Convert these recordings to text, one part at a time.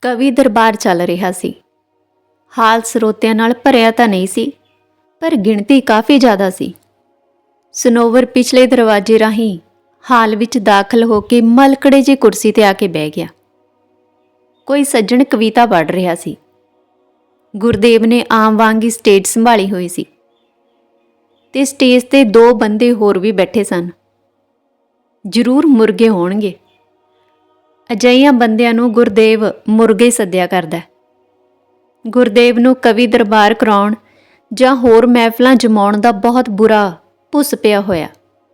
ਕਵੀ ਦਰਬਾਰ ਚੱਲ ਰਿਹਾ ਸੀ। ਹਾਲ ਸਰੋਤਿਆਂ ਨਾਲ ਭਰਿਆ ਤਾਂ ਨਹੀਂ ਸੀ, ਪਰ ਗਿਣਤੀ ਕਾਫੀ ਜ਼ਿਆਦਾ ਸੀ। ਸਨੋਵਰ ਪਿਛਲੇ ਦਰਵਾਜ਼ੇ ਰਾਹੀਂ ਹਾਲ ਵਿੱਚ ਦਾਖਲ ਹੋ ਕੇ ਮਲਕੜੇ ਜਿਹੀ ਕੁਰਸੀ ਤੇ ਆ ਕੇ ਬਹਿ ਗਿਆ। ਕੋਈ ਸੱਜਣ ਕਵਿਤਾ ਪੜ੍ਹ ਰਿਹਾ ਸੀ। ਗੁਰਦੇਵ ਨੇ ਆਮ ਵਾਂਗ ਹੀ ਸਟੇਜ ਸੰਭਾਲੀ ਹੋਈ ਸੀ। ਤੇ ਸਟੇਜ ਤੇ ਦੋ ਬੰਦੇ ਹੋਰ ਵੀ ਬੈਠੇ ਸਨ। ਜ਼ਰੂਰ ਮੁਰਗੇ ਹੋਣਗੇ। ਅਜਿਹੀਆਂ ਬੰਦਿਆਂ ਨੂੰ ਗੁਰਦੇਵ ਮੁਰਗੇ ਸੱਦਿਆ ਕਰਦਾ ਗੁਰਦੇਵ ਨੂੰ ਕਵੀ ਦਰਬਾਰ ਕਰਾਉਣ ਜਾਂ ਹੋਰ ਮਹਿਫਲਾਂ ਜਮਾਉਣ ਦਾ ਬਹੁਤ ਬੁਰਾ ਭੁੱਸ ਪਿਆ ਹੋਇਆ।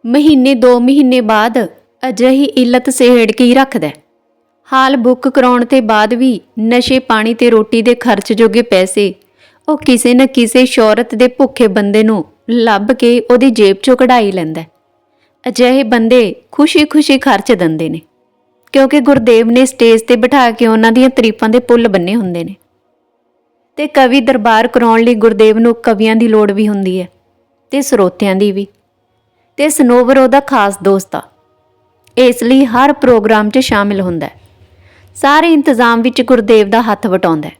ਮਹੀਨੇ ਦੋ ਮਹੀਨੇ ਬਾਅਦ ਅਜਿਹੀ ਇੱਲਤ ਸਿਹੜ ਕੇ ਹੀ ਰੱਖਦਾ ਹਾਲ ਬੁੱਕ ਕਰਾਉਣ ਤੇ ਬਾਅਦ ਵੀ ਨਸ਼ੇ ਪਾਣੀ ਤੇ ਰੋਟੀ ਦੇ ਖਰਚ ਜੋਗੇ ਪੈਸੇ ਉਹ ਕਿਸੇ ਨਾ ਕਿਸੇ ਸ਼ੌਹਰਤ ਦੇ ਭੁੱਖੇ ਬੰਦੇ ਨੂੰ ਲੱਭ ਕੇ ਉਹਦੀ ਜੇਬ ਚੋਂ ਕਢਾਈ ਲੈਂਦਾ ਅਜਿਹੇ ਬੰਦੇ ਖੁਸ਼ੀ-ਖੁਸ਼ੀ ਖਰਚ ਦਿੰਦੇ ਨੇ। ਕਿਉਂਕਿ ਗੁਰਦੇਵ ਨੇ ਸਟੇਜ ਤੇ ਬਿਠਾ ਕੇ ਉਹਨਾਂ ਦੀਆਂ ਤਾਰੀਫਾਂ ਦੇ ਪੁੱਲ ਬੰਨੇ ਹੁੰਦੇ ਨੇ। ਤੇ ਕਵੀ ਦਰਬਾਰ ਕਰਾਉਣ ਲਈ ਗੁਰਦੇਵ ਨੂੰ ਕਵੀਆਂ ਦੀ ਲੋੜ ਵੀ ਹੁੰਦੀ ਹੈ ਤੇ ਸਰੋਤਿਆਂ ਦੀ ਵੀ। ਤੇ ਸਨੋਵਰ ਉਹਦਾ ਖਾਸ ਦੋਸਤ ਆ। ਇਸ ਲਈ ਹਰ ਪ੍ਰੋਗਰਾਮ 'ਚ ਸ਼ਾਮਿਲ ਹੁੰਦਾ ਹੈ। ਸਾਰੇ ਇੰਤਜ਼ਾਮ ਵਿੱਚ ਗੁਰਦੇਵ ਦਾ ਹੱਥ ਵਟਾਉਂਦਾ ਹੈ।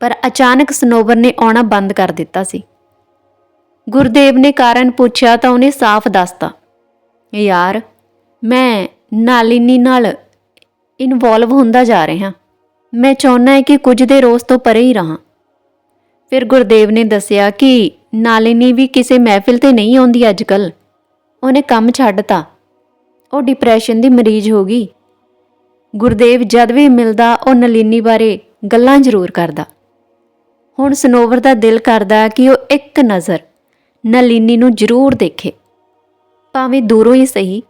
ਪਰ ਅਚਾਨਕ ਸਨੋਵਰ ਨੇ ਆਉਣਾ ਬੰਦ ਕਰ ਦਿੱਤਾ ਸੀ। ਗੁਰਦੇਵ ਨੇ ਕਾਰਨ ਪੁੱਛਿਆ ਤਾਂ ਉਹਨੇ ਸਾਫ਼ ਦੱਸਤਾ, ਯਾਰ, ਮੈਂ ਨਾਲਿਨੀ ਨਾਲ ਇਨਵੋਲਵ ਹੁੰਦਾ ਜਾ ਰਿਹਾ। ਮੈਂ ਚਾਹੁੰਦਾ ਹਾਂ ਕਿ ਕੁਝ ਦੇ ਰੋਸ ਤੋਂ ਪਰੇ ਹੀ ਰਹਾ। ਫਿਰ ਗੁਰਦੇਵ ਨੇ ਦੱਸਿਆ ਕਿ ਨਾਲਿਨੀ ਵੀ ਕਿਸੇ ਮਹਿਫਿਲ ਤੇ ਨਹੀਂ ਆਉਂਦੀ ਅੱਜਕੱਲ ਉਹਨੇ ਕੰਮ ਛੱਡਤਾ। ਉਹ ਡਿਪਰੈਸ਼ਨ ਦੀ ਮਰੀਜ਼ ਹੋ ਗਈ। ਗੁਰਦੇਵ ਜਦ ਵੀ ਮਿਲਦਾ, ਉਹ ਨਲਿਨੀ ਬਾਰੇ ਗੱਲਾਂ ਜ਼ਰੂਰ ਕਰਦਾ। ਹੁਣ ਸਨੋਵਰ ਦਾ ਦਿਲ ਕਰਦਾ ਕਿ ਉਹ ਇੱਕ ਨਜ਼ਰ ਨਲਿਨੀ ਨੂੰ ਜ਼ਰੂਰ ਦੇਖੇ। ਭਾਵੇਂ ਦੂਰੋਂ ਹੀ ਸਹੀ।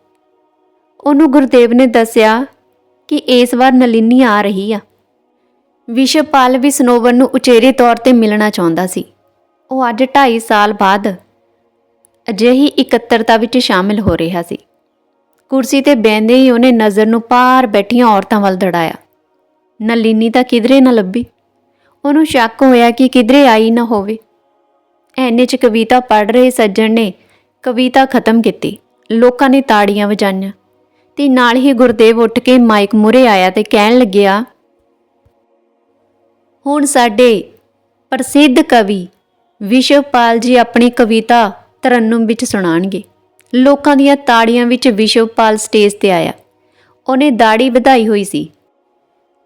ਉਹਨੂੰ ਗੁਰਦੇਵ ਨੇ ਦੱਸਿਆ ਕਿ ਇਸ ਵਾਰ ਨਲਿਨੀ ਆ ਰਹੀ ਆ। ਵਿਸ਼ਵਪਾਲ ਵੀ ਸਨੋਵਰ ਨੂੰ ਉਚੇਰੇ ਤੌਰ ਤੇ ਮਿਲਣਾ ਚਾਹੁੰਦਾ ਸੀ। ਉਹ ਅੱਜ 2.5 ਸਾਲ ਬਾਅਦ ਅਜਿਹੀ ਇਕੱਤਰਤਾ ਵਿੱਚ ਸ਼ਾਮਿਲ ਹੋ ਰਿਹਾ ਸੀ। ਕੁਰਸੀ ਤੇ ਬੈੰਦੇ ਹੀ ਉਹਨੇ ਨਜ਼ਰ ਨੂੰ ਪਾਰ ਬੈਠੀਆਂ ਔਰਤਾਂ ਵੱਲ ਦੜਾਇਆ। ਨਲਿਨੀ ਤਾਂ ਕਿਧਰੇ ਨਾ ਲੱਭੀ। ਉਹਨੂੰ ਸ਼ੱਕ ਹੋਇਆ ਕਿ ਕਿਧਰੇ ਆਈ ਨਾ ਹੋਵੇ। ਐਨੇ ਚ ਕਵਿਤਾ ਪੜ੍ਹ ਰਹੇ ਸੱਜਣ ਨੇ ਕਵਿਤਾ ਖਤਮ ਕੀਤੀ। ਲੋਕਾਂ ਨੇ ਤਾੜੀਆਂ ਵਜਾਈਆਂ। ਤੇ ਨਾਲ ਹੀ ਗੁਰਦੇਵ ਉੱਠ ਕੇ ਮਾਈਕ ਮੁਰੇ ਆਇਆ ਤੇ ਕਹਿਣ ਲੱਗਿਆ, ਹੁਣ ਸਾਡੇ ਪ੍ਰਸਿੱਧ ਕਵੀ ਵਿਸ਼ਵਪਾਲ ਜੀ ਆਪਣੀ ਕਵਿਤਾ ਤਰਨਮ ਵਿੱਚ ਸੁਣਾਣਗੇ ਲੋਕਾਂ ਦੀਆਂ ਤਾੜੀਆਂ ਵਿੱਚ ਵਿਸ਼ਵਪਾਲ ਸਟੇਜ ਤੇ ਆਇਆ। ਉਹਨੇ ਦਾੜੀ ਵਧਾਈ ਹੋਈ ਸੀ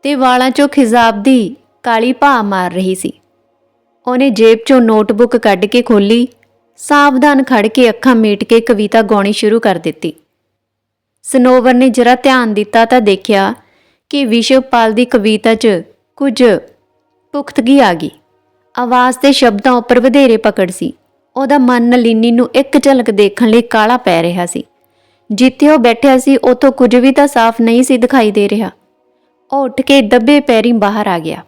ਤੇ ਵਾਲਾਂ 'ਚੋਂ ਖਿਜ਼ਾਬ ਦੀ ਕਾਲੀ ਭਾ ਮਾਰ ਰਹੀ ਸੀ। ਉਹਨੇ ਜੇਬ 'ਚੋਂ ਨੋਟਬੁੱਕ ਕੱਢ ਕੇ ਖੋਲੀ ਸਾਵਧਾਨ ਖੜ ਕੇ ਅੱਖਾਂ ਮੀਟ ਕੇ ਕਵਿਤਾ ਗਾਉਣੀ ਸ਼ੁਰੂ ਕਰ ਦਿੱਤੀ। ਸਨੋਵਰ ਨੇ ਜਰਾ ਧਿਆਨ ਦਿੱਤਾ ਤਾਂ ਦੇਖਿਆ ਕਿ ਵਿਸ਼ਵਪਾਲ ਦੀ ਕਵਿਤਾ 'ਚ ਕੁਝ ਪੁਖਤਗੀ ਆ ਗਈ। ਆਵਾਜ਼ ਤੇ ਸ਼ਬਦਾਂ ਉੱਪਰ ਵਧੇਰੇ ਪਕੜ ਸੀ। ਉਹਦਾ ਮਨ ਨਲਿਨੀ ਨੂੰ ਇੱਕ ਝਲਕ ਦੇਖਣ ਲਈ ਕਾਲਾ ਪੈ ਰਿਹਾ ਸੀ। ਜਿੱਥੇ ਉਹ ਬੈਠਿਆ ਸੀ, ਉਥੋਂ ਕੁਝ ਵੀ ਤਾਂ ਸਾਫ਼ ਨਹੀਂ ਸੀ ਦਿਖਾਈ ਦੇ ਰਿਹਾ। ਉਹ ਉੱਠ ਕੇ ਦੱਬੇ ਪੈਰੀਂ ਬਾਹਰ ਆ ਗਿਆ।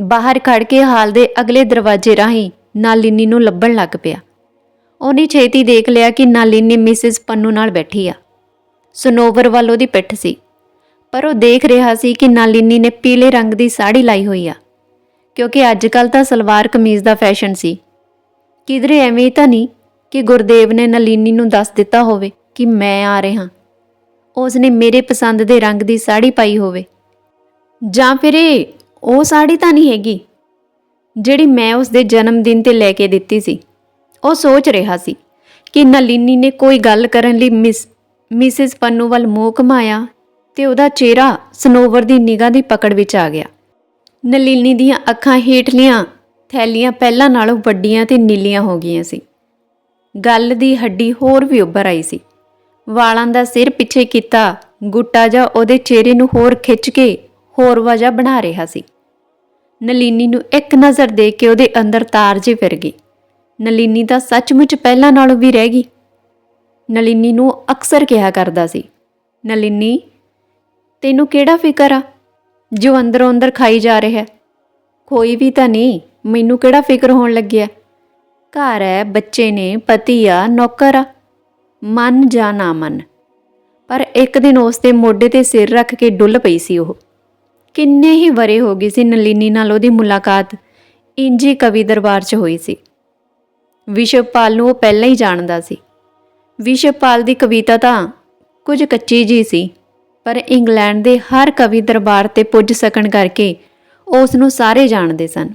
ਬਾਹਰ ਖੜ ਕੇ ਹਾਲ ਦੇ ਅਗਲੇ ਦਰਵਾਜ਼ੇ ਰਾਹੀਂ ਨਾਲਿਨੀ ਨੂੰ ਲੱਭਣ ਲੱਗ ਪਿਆ। ਉਹਨੇ ਛੇਤੀ ਦੇਖ ਲਿਆ ਕਿ ਨਾਲਿਨੀ ਮਿਸਿਸ ਪੰਨੂ ਨਾਲ ਬੈਠੀ ਆ। ਸਨੋਵਰ ਵੱਲ ਉਹਦੀ ਪਿੱਠ ਸੀ। ਪਰ ਉਹ ਦੇਖ ਰਿਹਾ ਸੀ ਕਿ ਨਾਲਿਨੀ ਨੇ ਪੀਲੇ ਰੰਗ ਦੀ ਸਾੜੀ ਲਾਈ ਹੋਈ ਆ। ਕਿਉਂਕਿ ਅੱਜ ਕੱਲ ਤਾਂ ਸਲਵਾਰ ਕਮੀਜ਼ ਦਾ ਫੈਸ਼ਨ ਸੀ। ਕਿਧਰੇ ਐਵੇਂ ਤਾਂ ਨਹੀਂ ਕਿ ਗੁਰਦੇਵ ਨੇ ਨਲਿਨੀ ਨੂੰ ਦੱਸ ਦਿੱਤਾ ਹੋਵੇ ਕਿ ਮੈਂ ਆ ਰਿਹਾ। ਉਸ ਨੇ ਮੇਰੇ ਪਸੰਦ ਦੇ ਰੰਗ ਦੀ ਸਾੜੀ ਪਾਈ ਹੋਵੇ। ਜਾਂ ਫਿਰ ਇਹ ਉਹ ਸਾੜੀ ਤਾਂ ਨਹੀਂ ਹੈਗੀ ਜਿਹੜੀ ਮੈਂ ਉਸ ਦੇ ਜਨਮ ਦਿਨ ਤੇ ਲੈ ਕੇ ਦਿੱਤੀ ਸੀ। ਉਹ ਸੋਚ ਰਿਹਾ ਸੀ ਕਿ ਨਲਿਨੀ ਨੇ ਕੋਈ ਗੱਲ ਕਰਨ ਲਈ ਮਿਸ ਮਿਸਿਸ ਪੰਨੂ ਵੱਲ ਮੂੰਹ ਘਮਾਇਆ ਤੇ ਉਹਦਾ ਚਿਹਰਾ ਸਨੋਵਰ ਦੀ ਨਿਗਾਹ ਦੀ ਪਕੜ ਵਿੱਚ ਆ ਗਿਆ। ਨਲੀਨੀ ਦੀਆਂ ਅੱਖਾਂ ਹੇਠਲੀਆਂ ਥੈਲੀਆਂ ਪਹਿਲਾਂ ਨਾਲੋਂ ਵੱਡੀਆਂ ਤੇ ਨੀਲੀਆਂ ਹੋ ਗਈਆਂ ਸੀ। ਗੱਲ ਦੀ ਹੱਡੀ ਹੋਰ ਵੀ ਉੱਭਰ ਆਈ ਸੀ। ਵਾਲਾਂ ਦਾ ਸਿਰ ਪਿੱਛੇ ਕੀਤਾ ਗੁੱਟਾ ਜਾ ਉਹਦੇ ਚਿਹਰੇ ਨੂੰ ਹੋਰ ਖਿੱਚ ਕੇ ਹੋਰ ਵਜਾ ਬਣਾ ਰਿਹਾ ਸੀ। ਨਲੀਨੀ ਨੂੰ ਇੱਕ ਨਜ਼ਰ ਦੇ ਕੇ ਉਹਦੇ ਅੰਦਰ ਤਾਰ ਜੇ ਫਿਰ ਗਈ। ਨਲੀਨੀ ਤਾਂ ਸੱਚਮੁੱਚ ਪਹਿਲਾਂ ਨਾਲੋਂ ਵੀ ਰਹਿ ਗਈ। ਨਲਿਨੀ ਨੂੰ ਅਕਸਰ ਕਿਹਾ ਕਰਦਾ ਸੀ। ਨਲਿਨੀ, ਤੈਨੂੰ ਕਿਹੜਾ ਫਿਕਰ ਆ? ਜੋ ਅੰਦਰੋਂ ਅੰਦਰ ਖਾਈ ਜਾ ਰਿਹਾ। ਹੈ? ਕੋਈ ਵੀ ਤਾਂ ਨਹੀਂ, ਮੈਨੂੰ ਕਿਹੜਾ ਫਿਕਰ ਹੋਣ ਲੱਗਿਆ? ਘਰ ਹੈ ਬੱਚੇ ਨੇ, ਪਤੀ ਆ, ਨੌਕਰ ਆ। ਮਨ ਜਾਂ ਨਾ ਮਨ। ਪਰ ਇੱਕ ਦਿਨ ਉਸ ਦੇ ਮੋਢੇ ਤੇ ਸਿਰ ਰੱਖ ਕੇ ਡੁੱਲ ਪਈ ਸੀ ਉਹ। ਕਿੰਨੇ ਹੀ ਵਰੇ ਹੋ ਗਏ ਸੀ ਨਲਿਨੀ ਨਾਲ ਉਹਦੀ ਮੁਲਾਕਾਤ। ਇੰਜੀ ਕਵੀ ਦਰਬਾਰ 'ਚ ਹੋਈ ਸੀ। ਵਿਸ਼ਵਪਾਲ ਨੂੰ ਉਹ ਪਹਿਲਾਂ ਹੀ ਜਾਣਦਾ ਸੀ। ਵਿਸ਼ਵਪਾਲ ਦੀ ਕਵਿਤਾ ਤਾਂ ਕੁਝ ਕੱਚੀ ਜੀ ਸੀ, ਪਰ ਇੰਗਲੈਂਡ ਦੇ ਹਰ ਕਵੀ ਦਰਬਾਰ ਤੇ ਪੁੱਜ ਸਕਣ ਕਰਕੇ ਉਸ ਨੂੰ ਸਾਰੇ ਜਾਣਦੇ ਸਨ।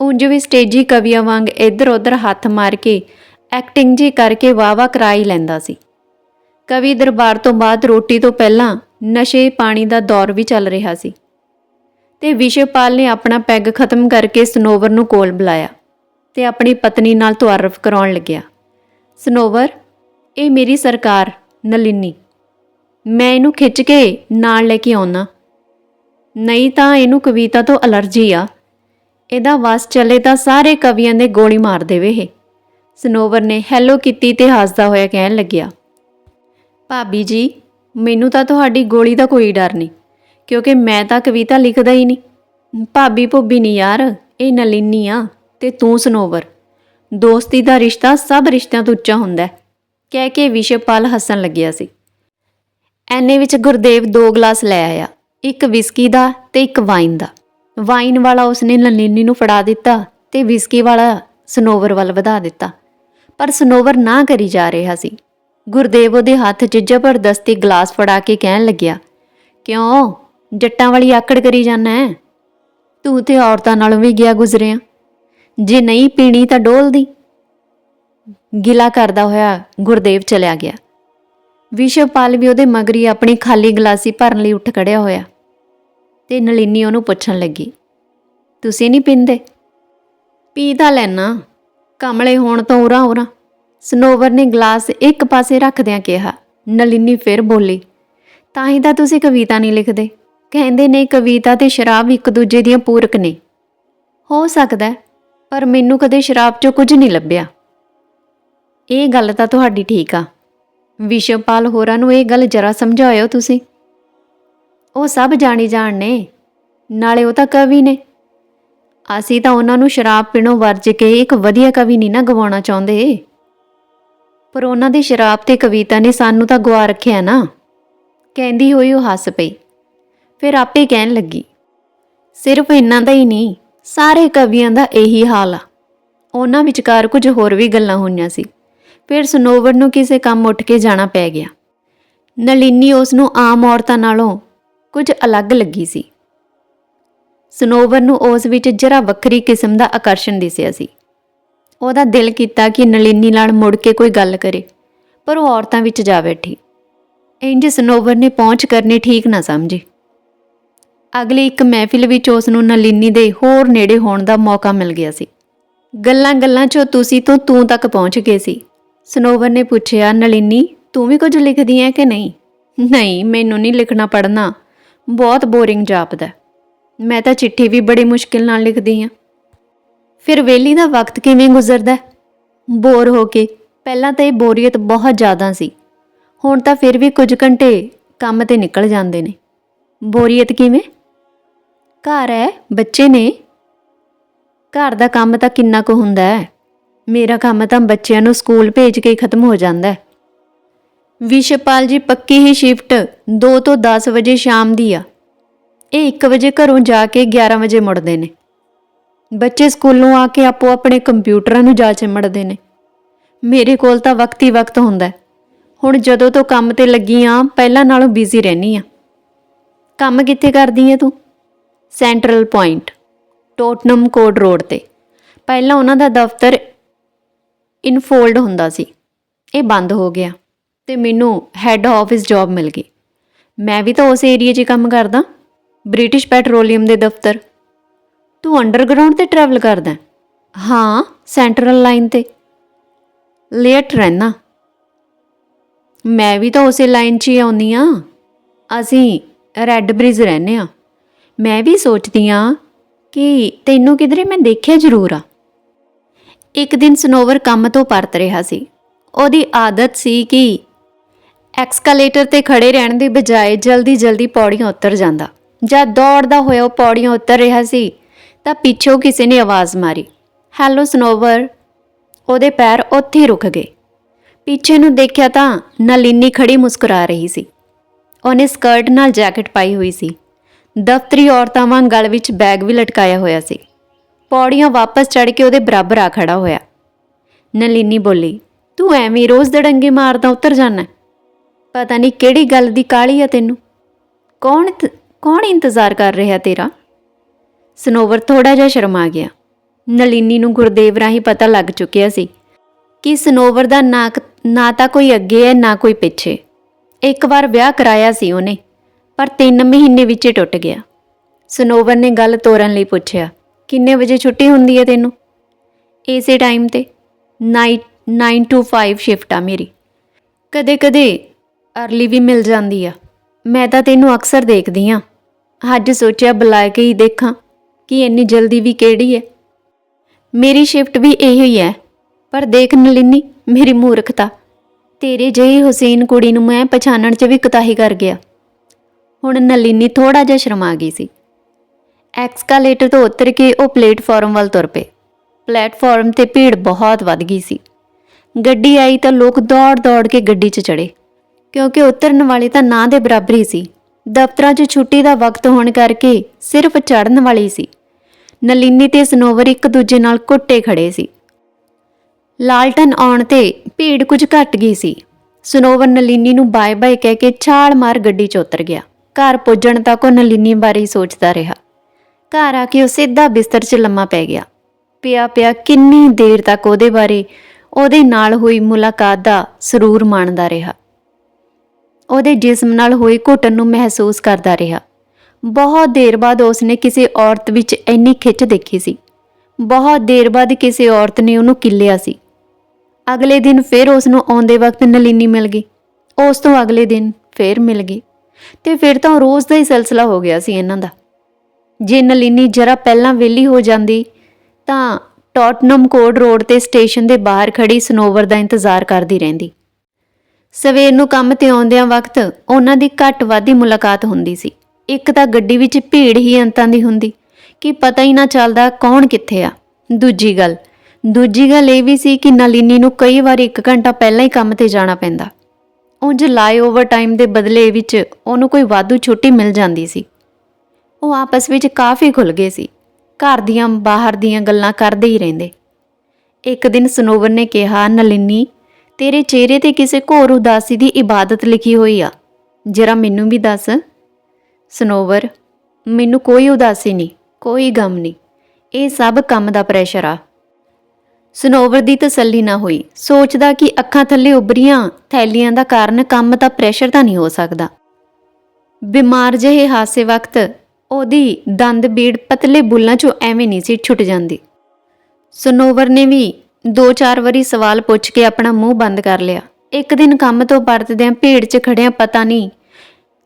ਉਂਝ ਵੀ ਸਟੇਜੀ ਕਵੀਆਂ ਵਾਂਗ ਇੱਧਰ-ਉੱਧਰ ਹੱਥ ਮਾਰ ਕੇ ਐਕਟਿੰਗ ਜੀ ਕਰਕੇ ਵਾਵਾ ਕਰਾਈ ਲੈਂਦਾ ਸੀ। ਕਵੀ ਦਰਬਾਰ ਤੋਂ ਬਾਅਦ ਰੋਟੀ ਤੋਂ ਪਹਿਲਾਂ ਨਸ਼ੇ ਪਾਣੀ ਦਾ ਦੌਰ ਵੀ ਚੱਲ ਰਿਹਾ ਸੀ। ਤੇ ਵਿਸ਼ਵਪਾਲ ਨੇ ਆਪਣਾ ਪੈਗ ਖਤਮ ਕਰਕੇ ਸਨੋਵਰ ਨੂੰ ਕੋਲ ਬੁਲਾਇਆ ਤੇ ਆਪਣੀ ਪਤਨੀ ਨਾਲ ਤੁਆਰਫ ਕਰਾਉਣ ਲੱਗਿਆ। ਸਨੋਵਰ ਇਹ ਮੇਰੀ ਸਰਕਾਰ, ਨਲਿਨੀ। ਮੈਂ ਇਹਨੂੰ ਖਿੱਚ ਕੇ ਨਾਲ ਲੈ ਕੇ ਆਉਣਾ ਨਹੀਂ ਤਾਂ ਇਹਨੂੰ ਕਵਿਤਾ ਤੋਂ ਅਲਰਜੀ ਆ। ਇਹਦਾ ਵਸ ਚੱਲੇ ਤਾਂ ਸਾਰੇ ਕਵੀਆਂ ਦੇ ਗੋਲੀ ਮਾਰ ਦੇਵੇ ਇਹ। ਸਨੋਵਰ ਨੇ ਹੈਲੋ ਕੀਤੀ ਤੇ ਹੱਸਦਾ ਹੋਇਆ ਕਹਿਣ ਲੱਗਿਆ। ਭਾਬੀ ਜੀ, ਮੈਨੂੰ ਤਾਂ ਤੁਹਾਡੀ ਗੋਲੀ ਦਾ ਕੋਈ ਡਰ ਨਹੀਂ, ਕਿਉਂਕਿ ਮੈਂ ਤਾਂ ਕਵਿਤਾ ਲਿਖਦਾ ਹੀ ਨਹੀਂ। ਭਾਬੀ ਭੁੱਬੀ ਨਹੀਂ ਯਾਰ, ਇਹ ਨਲਿਨੀ ਆ ਤੇ ਤੂੰ ਸਨੋਵਰ। ਦੋਸਤੀ ਦਾ ਰਿਸ਼ਤਾ ਸਭ ਰਿਸ਼ਤਿਆਂ ਤੋਂ ਉੱਚਾ ਹੁੰਦਾ ਹੈ। ਕਹਿ ਕੇ ਵਿਸ਼ਵਪਾਲ ਹੱਸਣ ਲੱਗਿਆ ਸੀ। ਐਨੇ ਵਿੱਚ ਗੁਰਦੇਵ ਦੋ ਗਲਾਸ ਲੈ ਆਇਆ, ਇੱਕ ਵਿਸਕੀ ਦਾ ਤੇ ਇੱਕ ਵਾਈਨ ਦਾ। ਵਾਈਨ ਵਾਲਾ ਉਸਨੇ ਨਲਿਨੀ ਨੂੰ ਫੜਾ ਦਿੱਤਾ ਤੇ ਵਿਸਕੀ ਵਾਲਾ ਸਨੋਵਰ ਵੱਲ ਵਧਾ ਦਿੱਤਾ। ਪਰ ਸਨੋਵਰ ਨਾ ਕਰੀ ਜਾ ਰਿਹਾ ਸੀ। ਗੁਰਦੇਵ ਉਹਦੇ ਹੱਥ 'ਚ ਜ਼ਬਰਦਸਤੀ ਗਲਾਸ ਫੜਾ ਕੇ ਕਹਿਣ ਲੱਗਿਆ, ਕਿਉਂ? ਜੱਟਾਂ ਵਾਲੀ ਆਕੜ ਕਰੀ ਜਾਣਾ ਹੈ। ਤੂੰ ਤੇ ਔਰਤਾਂ ਨਾਲੋਂ ਵੀ ਗਿਆ ਗੁਜ਼ਰਿਆ। ਜੇ ਨਹੀਂ ਪੀਣੀ ਤਾਂ ਡੋਲਦੀ। ਗਿਲਾ ਕਰਦਾ ਹੋਇਆ ਗੁਰਦੇਵ ਚਲਿਆ ਗਿਆ। ਵਿਸ਼ਵਪਾਲ ਵੀ ਉਹਦੇ ਮਗਰੀ ਆਪਣੀ ਖਾਲੀ ਗਲਾਸੀ ਭਰਨ ਲਈ ਉੱਠ ਖੜਿਆ ਹੋਇਆ। ਤੇ ਨਲਿਨੀ ਉਹਨੂੰ ਪੁੱਛਣ ਲੱਗੀ, ਤੁਸੀਂ ਨਹੀਂ ਪੀਂਦੇ? ਪੀ ਤਾਂ ਲੈਣਾ ਕਮਲੇ ਹੋਣ ਤੋਂ ਉਰਾ ਉਰਾ ਸਨੋਵਰ ਨੇ ਗਲਾਸ ਇੱਕ ਪਾਸੇ ਰੱਖਦਿਆਂ ਕਿਹਾ। ਨਲਿਨੀ ਫਿਰ ਬੋਲੀ, ਤਾਂ ਹੀ ਤਾਂ ਤੁਸੀਂ ਕਵਿਤਾ ਨਹੀਂ ਲਿਖਦੇ। ਕਹਿੰਦੇ ਨੇ ਕਵਿਤਾ ਤੇ ਸ਼ਰਾਬ ਇੱਕ ਦੂਜੇ ਦੀਆਂ ਪੂਰਕ ਨੇ। ਹੋ ਸਕਦਾ ਪਰ ਮੈਨੂੰ ਕਦੇ ਸ਼ਰਾਬ 'ਚੋਂ ਕੁਝ ਨਹੀਂ ਲੱਭਿਆ। ਇਹ ਗੱਲ ਤਾਂ ਤੁਹਾਡੀ ਠੀਕ ਆ। ਵਿਸ਼ਵਪਾਲ ਹੋਰਾਂ ਨੂੰ ਇਹ ਗੱਲ ਜਰਾ ਸਮਝਾਇਓ ਤੁਸੀਂ। ਉਹ ਸਭ ਜਾਣੀ ਜਾਣ ਨੇ, ਨਾਲੇ ਉਹ ਤਾਂ ਕਵੀ ਨੇ। ਅਸੀਂ ਤਾਂ ਉਹਨਾਂ ਨੂੰ ਸ਼ਰਾਬ ਪੀਣੋਂ ਵਰਜ ਕੇ ਇੱਕ ਵਧੀਆ ਕਵੀ ਨਹੀਂ ਨਾ ਗਵਾਉਣਾ ਚਾਹੁੰਦੇ। ਪਰ ਉਹਨਾਂ ਦੀ ਸ਼ਰਾਬ ਤੇ ਕਵਿਤਾ ਨੇ ਸਾਨੂੰ ਤਾਂ ਗਵਾ ਰੱਖਿਆ ਨਾ। ਕਹਿੰਦੀ ਹੋਈ ਉਹ ਹੱਸ ਪਈ। ਫਿਰ ਆਪੇ ਕਹਿਣ ਲੱਗੀ, ਸਿਰਫ ਇਹਨਾਂ ਦਾ ਹੀ ਨਹੀਂ, ਸਾਰੇ ਕਵੀਆਂ ਦਾ ਇਹੀ ਹਾਲ ਆ। ਉਹਨਾਂ ਵਿਚਕਾਰ ਕੁਝ ਹੋਰ ਵੀ ਗੱਲਾਂ ਹੋਈਆਂ ਸੀ। ਫਿਰ ਸਨੋਵਰ ਨੂੰ ਕਿਸੇ ਕੰਮ ਉੱਠ ਕੇ ਜਾਣਾ ਪੈ ਗਿਆ। ਨਲਿਨੀ ਉਸ ਨੂੰ ਆਮ ਔਰਤਾਂ ਨਾਲੋਂ ਕੁਝ ਅਲੱਗ ਲੱਗੀ ਸੀ। ਸਨੋਵਰ ਨੂੰ ਉਸ ਵਿੱਚ ਜਰਾ ਵੱਖਰੀ ਕਿਸਮ ਦਾ ਆਕਰਸ਼ਣ ਦਿਸਿਆ ਸੀ। ਉਹਦਾ ਦਿਲ ਕੀਤਾ ਕਿ ਨਲਿਨੀ ਨਾਲ ਮੁੜ ਕੇ ਕੋਈ ਗੱਲ ਕਰੇ, ਪਰ ਉਹ ਔਰਤਾਂ ਵਿੱਚ ਜਾ ਬੈਠੀ। ਇੰਜ ਸਨੋਵਰ ਨੇ ਪਹੁੰਚ ਕਰਨੀ ਠੀਕ ਨਾ ਸਮਝੀ। ਅਗਲੀ ਇੱਕ ਮਹਿਫਿਲ ਵਿੱਚ ਉਸ ਨੂੰ ਨਲਿਨੀ ਦੇ ਹੋਰ ਨੇੜੇ ਹੋਣ ਦਾ ਮੌਕਾ ਮਿਲ ਗਿਆ ਸੀ। ਗੱਲਾਂ-ਗੱਲਾਂ 'ਚੋਂ ਤੁਸੀਂ ਤੋਂ ਤੂੰ ਤੱਕ ਪਹੁੰਚ ਗਏ ਸੀ। ਸਨੋਵਰ ਨੇ ਪੁੱਛਿਆ, ਨਲਿਨੀ, ਤੂੰ ਵੀ ਕੁਝ ਲਿਖਦੀ ਹੈ ਕਿ ਨਹੀਂ? ਨਹੀਂ, ਮੈਨੂੰ ਨਹੀਂ ਲਿਖਣਾ ਪੜ੍ਹਨਾ। ਬਹੁਤ ਬੋਰਿੰਗ ਜਾਪਦਾ ਮੈਂ ਤਾਂ ਚਿੱਠੀ ਵੀ ਬੜੀ ਮੁਸ਼ਕਿਲ ਨਾਲ ਲਿਖਦੀ ਹਾਂ ਫਿਰ ਵੇਲੀ ਦਾ ਵਕਤ ਕਿਵੇਂ ਗੁਜ਼ਰਦਾ? ਬੋਰ ਹੋ ਕੇ। ਪਹਿਲਾਂ ਤਾਂ ਇਹ ਬੋਰੀਅਤ ਬਹੁਤ ਜ਼ਿਆਦਾ ਸੀ। ਹੁਣ ਤਾਂ ਫਿਰ ਵੀ ਕੁਝ ਘੰਟੇ ਕੰਮ ਤੇ ਨਿਕਲ ਜਾਂਦੇ ਨੇ। ਬੋਰੀਅਤ ਕਿਵੇਂ? ਘਰ ਹੈ ਬੱਚੇ ਨੇ? ਘਰ ਦਾ ਕੰਮ ਤਾਂ ਕਿੰਨਾ ਕੁ ਹੁੰਦਾ ਹੈ ਮੇਰਾ ਕੰਮ ਤਾਂ ਬੱਚਿਆਂ ਨੂੰ ਸਕੂਲ ਭੇਜ ਕੇ ਹੀ ਖਤਮ ਹੋ ਜਾਂਦਾ ਹੈ। ਵਿਸ਼ਵਪਾਲ ਜੀ, ਪੱਕੀ ਹੀ ਸ਼ਿਫਟ 2 ਤੋਂ 10 ਵਜੇ ਸ਼ਾਮ ਦੀ ਆ। ਇਹ 1 ਵਜੇ ਘਰੋਂ ਜਾ ਕੇ 11 ਵਜੇ ਮੁੜਦੇ ਨੇ। ਬੱਚੇ ਸਕੂਲੋਂ ਆ ਕੇ ਆਪੋ ਆਪਣੇ ਕੰਪਿਊਟਰਾਂ ਨੂੰ ਜਾ ਚਿੰਮੜਦੇ ਨੇ। ਮੇਰੇ ਕੋਲ ਤਾਂ ਵਕਤ ਹੀ ਵਕਤ ਹੁੰਦਾ ਹੁਣ ਜਦੋਂ ਤੋਂ ਕੰਮ ਤੇ ਲੱਗੀ ਆ, ਪਹਿਲਾਂ ਨਾਲੋਂ ਬਿਜ਼ੀ ਰਹਿਨੀ ਆ। ਕੰਮ ਕਿੱਥੇ ਕਰਦੀ ਏ ਤੂੰ? Central point Tottenham court road ਤੇ। ਪਹਿਲਾਂ ਉਹਨਾਂ ਦਾ ਦਫ਼ਤਰ ਇਨਫੋਲਡ ਹੁੰਦਾ ਸੀ। ਇਹ ਬੰਦ ਹੋ ਗਿਆ ਤੇ ਮੈਨੂੰ ਹੈੱਡ ਆਫਿਸ ਜੌਬ ਮਿਲ ਗਈ। ਮੈਂ ਵੀ ਤਾਂ ਉਸ ਏਰੀਆ 'ਚ ਹੀ ਕੰਮ ਕਰਦਾ। ਬ੍ਰਿਟਿਸ਼ ਪੈਟਰੋਲੀਅਮ ਦੇ ਦਫ਼ਤਰ। ਤੂੰ ਅੰਡਰਗਰਾਉਂਡ ਤੇ ਟਰੈਵਲ ਕਰਦਾ? ਹਾਂ ਸੈਂਟਰਲ ਲਾਈਨ ਤੇ। ਲੇਟ ਰਹਿਣਾ ਮੈਂ ਵੀ ਤਾਂ ਉਸੇ ਲਾਈਨ 'ਚ ਹੀ ਆਉਂਦੀ ਆ ਅਸੀਂ ਰੈੱਡ ਬ੍ਰਿਜ ਰਹਿੰਦੇ ਆ ਮੈਂ ਵੀ ਸੋਚਦੀ ਆ ਕਿ ਤੈਨੂੰ ਕਿਧਰੇ ਮੈਂ ਦੇਖਿਆ ਜ਼ਰੂਰ ਆ। ਇੱਕ ਦਿਨ ਸਨੋਵਰ ਕੰਮ ਤੋਂ ਪਰਤ ਰਿਹਾ ਸੀ। ਉਹਦੀ ਆਦਤ ਸੀ ਕਿ ਐਕਸਕੇਲੇਟਰ ਤੇ ਖੜੇ ਰਹਿਣ ਦੀ ਬਜਾਏ ਜਲਦੀ-ਜਲਦੀ ਪੌੜੀਆਂ ਉਤਰ ਜਾਂਦਾ। ਜਦ ਦੌੜਦਾ ਹੋਇਆ ਉਹ ਪੌੜੀਆਂ ਉਤਰ ਰਿਹਾ ਸੀ, ਤਾਂ ਪਿੱਛੋਂ ਕਿਸੇ ਨੇ ਆਵਾਜ਼ ਮਾਰੀ। ਹੈਲੋ ਸਨੋਵਰ। ਉਹਦੇ ਪੈਰ ਉੱਥੇ ਹੀ ਰੁਕ ਗਏ। ਪਿੱਛੇ ਨੂੰ ਦੇਖਿਆ ਤਾਂ ਨਲਿਨੀ ਖੜੀ ਮੁਸਕਰਾ ਰਹੀ ਸੀ। ਉਹਨੇ ਸਕਰਟ ਨਾਲ ਜੈਕਟ ਪਾਈ ਹੋਈ ਸੀ। ਦਫ਼ਤਰੀ ਔਰਤਾਂ ਵਾਂਗ ਗਲ ਵਿੱਚ ਬੈਗ ਵੀ ਲਟਕਾਇਆ ਹੋਇਆ ਸੀ। ਪੌੜੀਆਂ ਵਾਪਸ ਚੜ ਕੇ ਉਹਦੇ ਬਰਾਬਰ ਆ ਖੜਾ ਹੋਇਆ। ਨਲਿਨੀ ਬੋਲੀ, ਤੂੰ ਐਵੇਂ ਰੋਜ਼ ਦੜੰਗੇ ਮਾਰਦਾ ਉਤਰ ਜਾਣਾ ਪਤਾ ਨਹੀਂ ਕਿਹੜੀ ਗੱਲ ਦੀ ਕਾਲੀ ਆ ਤੈਨੂੰ। ਕੌਣ ਕੌਣ ਇੰਤਜ਼ਾਰ ਕਰ ਰਿਹਾ ਤੇਰਾ? ਸਨੋਵਰ ਥੋੜਾ ਜਿਹਾ ਸ਼ਰਮਾ ਗਿਆ। ਨਲਿਨੀ ਨੂੰ ਗੁਰਦੇਵ ਰਾਹੀਂ ਪਤਾ ਲੱਗ ਚੁੱਕਿਆ ਸੀ ਕਿ ਸਨੋਵਰ ਦਾ ਨਾ ਕ- ਨਾ ਤਾਂ ਕੋਈ ਅੱਗੇ ਹੈ, ਨਾ ਕੋਈ ਪਿੱਛੇ। ਇੱਕ ਵਾਰ ਵਿਆਹ ਕਰਾਇਆ ਸੀ ਉਹਨੇ, ਪਰ 3 ਮਹੀਨੇ ਵਿੱਚ ਹੀ ਟੁੱਟ ਗਿਆ। ਸਨੋਵਰ ਨੇ ਗੱਲ ਤੋਰਨ ਲਈ ਪੁੱਛਿਆ ਕਿੰਨੇ ਵਜੇ ਛੁੱਟੀ ਹੁੰਦੀ ਹੈ ਤੈਨੂੰ? ਇਸੇ ਟਾਈਮ ਤੇ ਨਾਈਟ 9 ਟੂ 5 ਸ਼ਿਫਟ ਆ ਮੇਰੀ। ਕਦੇ-ਕਦੇ ਅਰਲੀ ਵੀ ਮਿਲ ਜਾਂਦੀ ਆ। ਮੈਂ ਤਾਂ ਤੈਨੂੰ ਅਕਸਰ ਦੇਖਦੀ ਆ। ਅੱਜ ਸੋਚਿਆ ਬੁਲਾ ਕੇ ਹੀ ਦੇਖਾਂ ਕਿ ਇੰਨੀ ਜਲਦੀ ਵੀ ਕਿਹੜੀ ਹੈ। ਮੇਰੀ ਸ਼ਿਫਟ ਵੀ ਇਹੋ ਹੀ ਹੈ ਪਰ ਦੇਖ ਨਲਿਨੀ, ਮੇਰੀ ਮੂਰਖਤਾ। ਤੇਰੇ ਜਿਹੀ ਹੁਸੈਨ ਕੁੜੀ ਨੂੰ ਮੈਂ ਪਛਾਣਨ 'ਚ ਵੀ ਕੁਤਾਹੀ ਕਰ ਗਿਆ। ਹੁਣ ਨਲਿਨੀ ਥੋੜਾ ਜਿਹਾ ਸ਼ਰਮਾ ਗਈ ਸੀ। ਐਕਸਕਾਲੇਟਰ ਤੋਂ ਉਤਰ ਕੇ ਉਹ ਪਲੇਟਫਾਰਮ ਵੱਲ ਤੁਰ ਪਏ। ਪਲੇਟਫਾਰਮ ਤੇ ਭੀੜ ਬਹੁਤ ਵੱਧ ਗਈ ਸੀ। ਗੱਡੀ ਆਈ ਤਾਂ ਲੋਕ ਦੌੜ-ਦੌੜ ਕੇ ਗੱਡੀ 'ਚ ਚੜੇ ਕਿਉਂਕਿ ਉਤਰਨ ਵਾਲੇ ਤਾਂ ਨਾਂ ਦੇ ਬਰਾਬਰ ਹੀ ਸੀ। ਦਫ਼ਤਰਾਂ 'ਚ ਛੁੱਟੀ ਦਾ ਵਕਤ ਹੋਣ ਕਰਕੇ ਸਿਰਫ ਚੜਨ ਵਾਲੀ ਸੀ। ਨਲਿਨੀ ਤੇ ਸਨੋਵਰ ਇੱਕ ਦੂਜੇ ਨਾਲ ਕੁੱਟੇ ਖੜੇ ਸੀ। ਲਾਲਟਨ ਆਉਣ ਤੇ ਭੀੜ ਕੁਝ ਘਟ ਗਈ ਸੀ। ਸਨੋਵਰ ਨਲਿਨੀ ਨੂੰ ਬਾਏ ਬਾਏ ਕਹਿ ਕੇ ਛਾਲ ਮਾਰ ਗੱਡੀ 'ਚ ਉਤਰ ਗਿਆ। ਘਰ ਪੁੱਜਣ ਤੱਕ ਉਹ ਨਲਿਨੀ ਬਾਰੇ ਸੋਚਦਾ ਰਿਹਾ। ਘਰ ਆ ਕੇ ਉਹ ਸਿੱਧਾ ਬਿਸਤਰ 'ਚ ਲੰਮਾ ਪੈ ਗਿਆ। ਪਿਆ ਪਿਆ ਕਿੰਨੀ ਦੇਰ ਤੱਕ ਉਹਦੇ ਬਾਰੇ, ਉਹਦੇ ਨਾਲ ਹੋਈ ਮੁਲਾਕਾਤ ਦਾ ਸਰੂਰ ਮਾਣਦਾ ਰਿਹਾ। ਉਹਦੇ ਜਿਸਮ ਨਾਲ ਹੋਈ ਘੁੱਟਣ ਨੂੰ ਮਹਿਸੂਸ ਕਰਦਾ ਰਿਹਾ। ਬਹੁਤ ਦੇਰ ਬਾਅਦ ਉਸਨੇ ਕਿਸੇ ਔਰਤ ਵਿੱਚ ਇੰਨੀ ਖਿੱਚ ਦੇਖੀ ਸੀ। ਬਹੁਤ ਦੇਰ ਬਾਅਦ ਕਿਸੇ ਔਰਤ ਨੇ ਉਹਨੂੰ ਕਿੱਲਿਆ ਸੀ। ਅਗਲੇ ਦਿਨ ਫਿਰ ਉਸ ਨੂੰ ਆਉਂਦੇ ਵਕਤ ਨਲਿਨੀ ਮਿਲ ਗਈ। ਉਸ ਤੋਂ ਅਗਲੇ ਦਿਨ ਫਿਰ ਮਿਲ ਗਈ। ਤੇ ਫਿਰ ਤਾਂ ਰੋਜ਼ ਦਾ ਹੀ ਸਿਲਸਿਲਾ ਹੋ ਗਿਆ ਸੀ ਇਹਨਾਂ ਦਾ। ਜੇ ਨਲਿਨੀ ਜਰਾ ਪਹਿਲਾਂ ਵਿਹਲੀ ਹੋ ਜਾਂਦੀ, ਤਾਂ ਟੌਟਨਮ ਕੋਡ ਰੋਡ ਤੇ ਸਟੇਸ਼ਨ ਦੇ ਬਾਹਰ ਖੜੀ ਸਨੋਵਰ ਦਾ ਇੰਤਜ਼ਾਰ ਕਰਦੀ ਰਹਿੰਦੀ। ਸਵੇਰ ਨੂੰ ਕੰਮ ਤੇ ਆਉਂਦਿਆਂ ਵਕਤ ਉਹਨਾਂ ਦੀ ਘੱਟ ਵਾਦੀ ਮੁਲਾਕਾਤ ਹੁੰਦੀ ਸੀ। ਇੱਕ ਤਾਂ ਗੱਡੀ ਵਿੱਚ ਭੀੜ ਹੀ ਅੰਤਾਂ ਦੀ ਹੁੰਦੀ, ਕਿ ਪਤਾ ਹੀ ਨਾ ਚੱਲਦਾ ਕੌਣ ਕਿੱਥੇ ਆ। ਦੂਜੀ ਗੱਲ ਦੂਜੀ ਗੱਲ ਇਹ ਵੀ ਸੀ ਕਿ ਨਲਿਨੀ ਨੂੰ ਕਈ ਵਾਰ 1 ਘੰਟਾ ਪਹਿਲਾਂ ਹੀ ਕੰਮ ਤੇ ਜਾਣਾ ਪੈਂਦਾ। ਉਂਝ ਲਾਏ ਓਵਰ ਟਾਈਮ ਦੇ ਬਦਲੇ ਵਿੱਚ ਉਹਨੂੰ ਕੋਈ ਵਾਧੂ ਛੁੱਟੀ ਮਿਲ ਜਾਂਦੀ ਸੀ। ਉਹ ਆਪਸ ਵਿੱਚ ਕਾਫੀ ਖੁੱਲ ਗਏ ਸੀ। ਘਰ ਦੀਆਂ ਬਾਹਰ ਦੀਆਂ ਗੱਲਾਂ ਕਰਦੇ ਹੀ ਰਹਿੰਦੇ। ਇੱਕ ਦਿਨ ਸਨੋਵਰ ਨੇ ਕਿਹਾ, ਨਲਿਨੀ, ਤੇਰੇ ਚਿਹਰੇ ਤੇ ਕਿਸੇ ਘੋਰ ਉਦਾਸੀ ਦੀ ਇਬਾਦਤ ਲਿਖੀ ਹੋਈ ਆ। ਜਰਾ ਮੈਨੂੰ ਵੀ ਦੱਸ। ਸਨੋਵਰ, ਮੈਨੂੰ ਕੋਈ ਉਦਾਸੀ ਨਹੀਂ, ਕੋਈ ਗਮ ਨਹੀਂ। ਇਹ ਸਭ ਕੰਮ ਦਾ ਪ੍ਰੈਸ਼ਰ ਆ। ਸਨੋਵਰ ਦੀ ਤਸੱਲੀ ਨਾ ਹੋਈ। ਸੋਚਦਾ ਕਿ ਅੱਖਾਂ ਥੱਲੇ ਉਭਰੀਆਂ ਥੈਲੀਆਂ ਦਾ ਕਾਰਨ ਕੰਮ ਤਾਂ ਪ੍ਰੈਸ਼ਰ ਤਾਂ ਨਹੀਂ ਹੋ ਸਕਦਾ। ਬਿਮਾਰ ਜਿਹੇ ਹਾਸੇ ਵਕਤ ਉਹਦੀ ਦੰਦ ਬੀੜ ਪਤਲੇ ਬੁੱਲਾਂ 'ਚੋਂ ਐਵੇਂ ਨਹੀਂ ਸੀ ਛੁੱਟ ਜਾਂਦੀ। ਸਨੋਵਰ ਨੇ ਵੀ ਦੋ ਚਾਰ ਵਾਰੀ ਸਵਾਲ ਪੁੱਛ ਕੇ ਆਪਣਾ ਮੂੰਹ ਬੰਦ ਕਰ ਲਿਆ। ਇੱਕ ਦਿਨ ਕੰਮ ਤੋਂ ਪਰਤਦਿਆਂ ਭੀੜ 'ਚ ਖੜਿਆਂ ਪਤਾ ਨਹੀਂ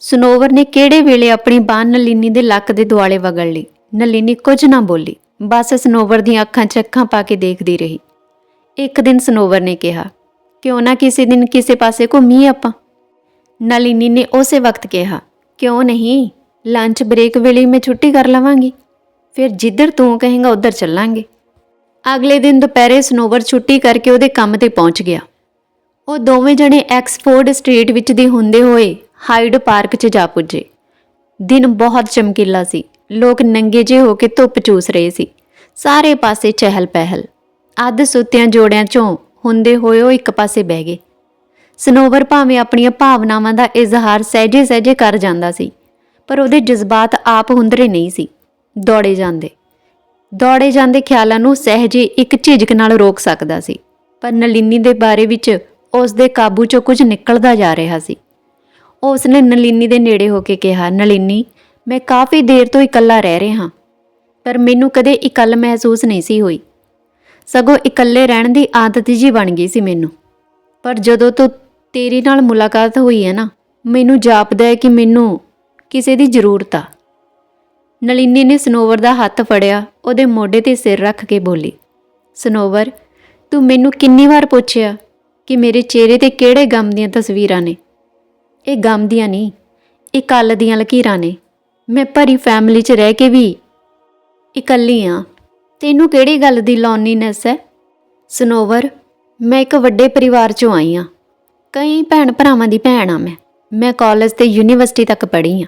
ਸਨੋਵਰ ਨੇ ਕਿਹੜੇ ਵੇਲੇ ਆਪਣੀ ਬਾਹ ਨਲਿਨੀ ਦੇ ਲੱਕ ਦੇ ਦੁਆਲੇ ਵਗੜ ਲਈ। ਨਲਿਨੀ ਕੁਝ ਨਾ ਬੋਲੀ, ਬਸ ਸਨੋਵਰ ਦੀਆਂ ਅੱਖਾਂ 'ਚ ਅੱਖਾਂ ਪਾ ਕੇ ਦੇਖਦੀ ਰਹੀ। ਇੱਕ ਦਿਨ ਸਨੋਵਰ ਨੇ ਕਿਹਾ, ਕਿਉਂ ਨਾ ਕਿਸੇ ਦਿਨ ਕਿਸੇ ਪਾਸੇ ਘੁੰਮੀਏ ਆਪਾਂ? ਨਲਿਨੀ ਨੇ ਉਸੇ ਵਕਤ ਕਿਹਾ, ਕਿਉਂ ਨਹੀਂ? ਲੰਚ ਬ੍ਰੇਕ ਵੇਲੇ ਮੈਂ ਛੁੱਟੀ ਕਰ ਲਵਾਂਗੀ। ਫਿਰ ਜਿੱਧਰ ਤੂੰ ਕਹੇਂਗਾ ਉਧਰ ਚੱਲਾਂਗੇ। ਅਗਲੇ ਦਿਨ ਦੁਪਹਿਰੇ ਸਨੋਵਰ ਛੁੱਟੀ ਕਰਕੇ ਉਹਦੇ ਕੰਮ ਤੇ ਪਹੁੰਚ ਗਿਆ। ਉਹ ਦੋਵੇਂ ਜਣੇ ਐਕਸਫੋਰਡ ਸਟਰੀਟ ਵਿੱਚ ਦੀ ਹੁੰਦੇ ਹੋਏ ਹਾਈਡ ਪਾਰਕ 'ਚ ਜਾ ਪੁੱਜੇ। ਦਿਨ ਬਹੁਤ ਚਮਕੀਲਾ ਸੀ। ਲੋਕ ਨੰਗੇ ਜਿਹੇ ਹੋ ਕੇ ਧੁੱਪ ਚੂਸ ਰਹੇ ਸੀ। ਸਾਰੇ ਪਾਸੇ ਚਹਿਲ ਪਹਿਲ। ਅੱਧ ਸੁੱਤਿਆਂ ਜੋੜਿਆਂ 'ਚੋਂ ਹੁੰਦੇ ਹੋਏ ਉਹ ਇੱਕ ਪਾਸੇ ਬਹਿ ਗਏ। ਸਨੋਵਰ ਭਾਵੇਂ ਆਪਣੀਆਂ ਭਾਵਨਾਵਾਂ ਦਾ ਇਜ਼ਹਾਰ ਸਹਿਜੇ-ਸਹਿਜੇ ਕਰ ਜਾਂਦਾ ਸੀ। ਪਰ ਉਹਦੇ ਜਜ਼ਬਾਤ ਆਪ ਹੁੰਦਰੇ ਨਹੀਂ ਸੀ। ਦੌੜੇ ਜਾਂਦੇ। ਦੌੜੇ ਜਾਂਦੇ ਖਿਆਲਾਂ ਨੂੰ ਸਹਿਜੇ ਇੱਕ ਝਿਜਕ ਨਾਲ ਰੋਕ ਸਕਦਾ ਸੀ। ਪਰ ਨਲਿਨੀ ਦੇ ਬਾਰੇ ਵਿੱਚ ਉਸ ਦੇ ਕਾਬੂ 'ਚੋਂ ਕੁਝ ਨਿਕਲਦਾ ਜਾ ਰਿਹਾ ਸੀ। ਉਸ ਨੇ ਨਲਿਨੀ ਦੇ ਨੇੜੇ ਹੋ ਕੇ ਕਿਹਾ, ਨਲਿਨੀ, ਮੈਂ ਕਾਫੀ ਦੇਰ ਤੋਂ ਇਕੱਲਾ ਰਹਿ ਰਿਹਾ ਪਰ ਮੈਨੂੰ ਕਦੇ ਇਕੱਲ ਮਹਿਸੂਸ ਨਹੀਂ ਸੀ ਹੋਈ। ਸਗੋਂ ਇਕੱਲੇ ਰਹਿਣ ਦੀ ਆਦਤ ਜੀ ਬਣ ਗਈ ਸੀ ਮੈਨੂੰ। ਪਰ ਜਦੋਂ ਤੋਂ ਤੇਰੇ ਨਾਲ ਮੁਲਾਕਾਤ ਹੋਈ ਹੈ ਨਾ, ਮੈਨੂੰ ਜਾਪਦਾ ਹੈ ਕਿ ਮੈਨੂੰ ਕਿਸੇ ਦੀ ਜ਼ਰੂਰਤ ਆ। ਨਲਿਨੀ ਨੇ ਸਨੋਵਰ ਦਾ ਹੱਥ ਫੜਿਆ, ਉਹਦੇ ਮੋਢੇ ਤੇ ਸਿਰ ਰੱਖ ਕੇ ਬੋਲੀ, ਸਨੋਵਰ, ਤੂੰ ਮੈਨੂੰ ਕਿੰਨੀ ਵਾਰ ਪੁੱਛਿਆ ਕਿ ਮੇਰੇ ਚਿਹਰੇ ਤੇ ਕਿਹੜੇ ਗਮ ਦੀਆਂ ਤਸਵੀਰਾਂ ਨੇ? ਇਹ ਗਮ ਦੀਆਂ ਨਹੀਂ, ਇਹ ਕੱਲ ਦੀਆਂ ਲਕੀਰਾਂ ਨੇ। ਮੈਂ ਭਰੀ ਫੈਮਿਲੀ 'ਚ ਰਹਿ ਕੇ ਵੀ ਇਕੱਲੀ ਆ। ਤੈਨੂੰ ਕਿਹੜੀ ਗੱਲ ਦੀ ਲੋਨਲੀਨੈਸ ਹੈ? ਸਨੋਵਰ, ਮੈਂ ਇੱਕ ਵੱਡੇ ਪਰਿਵਾਰ 'ਚੋਂ ਆਈ ਆ। ਕਈ ਭੈਣ ਭਰਾਵਾਂ ਦੀ ਭੈਣ ਆ ਮੈਂ। ਮੈਂ ਕਾਲਜ ਤੇ ਯੂਨੀਵਰਸਿਟੀ ਤੱਕ ਪੜ੍ਹੀ ਆ।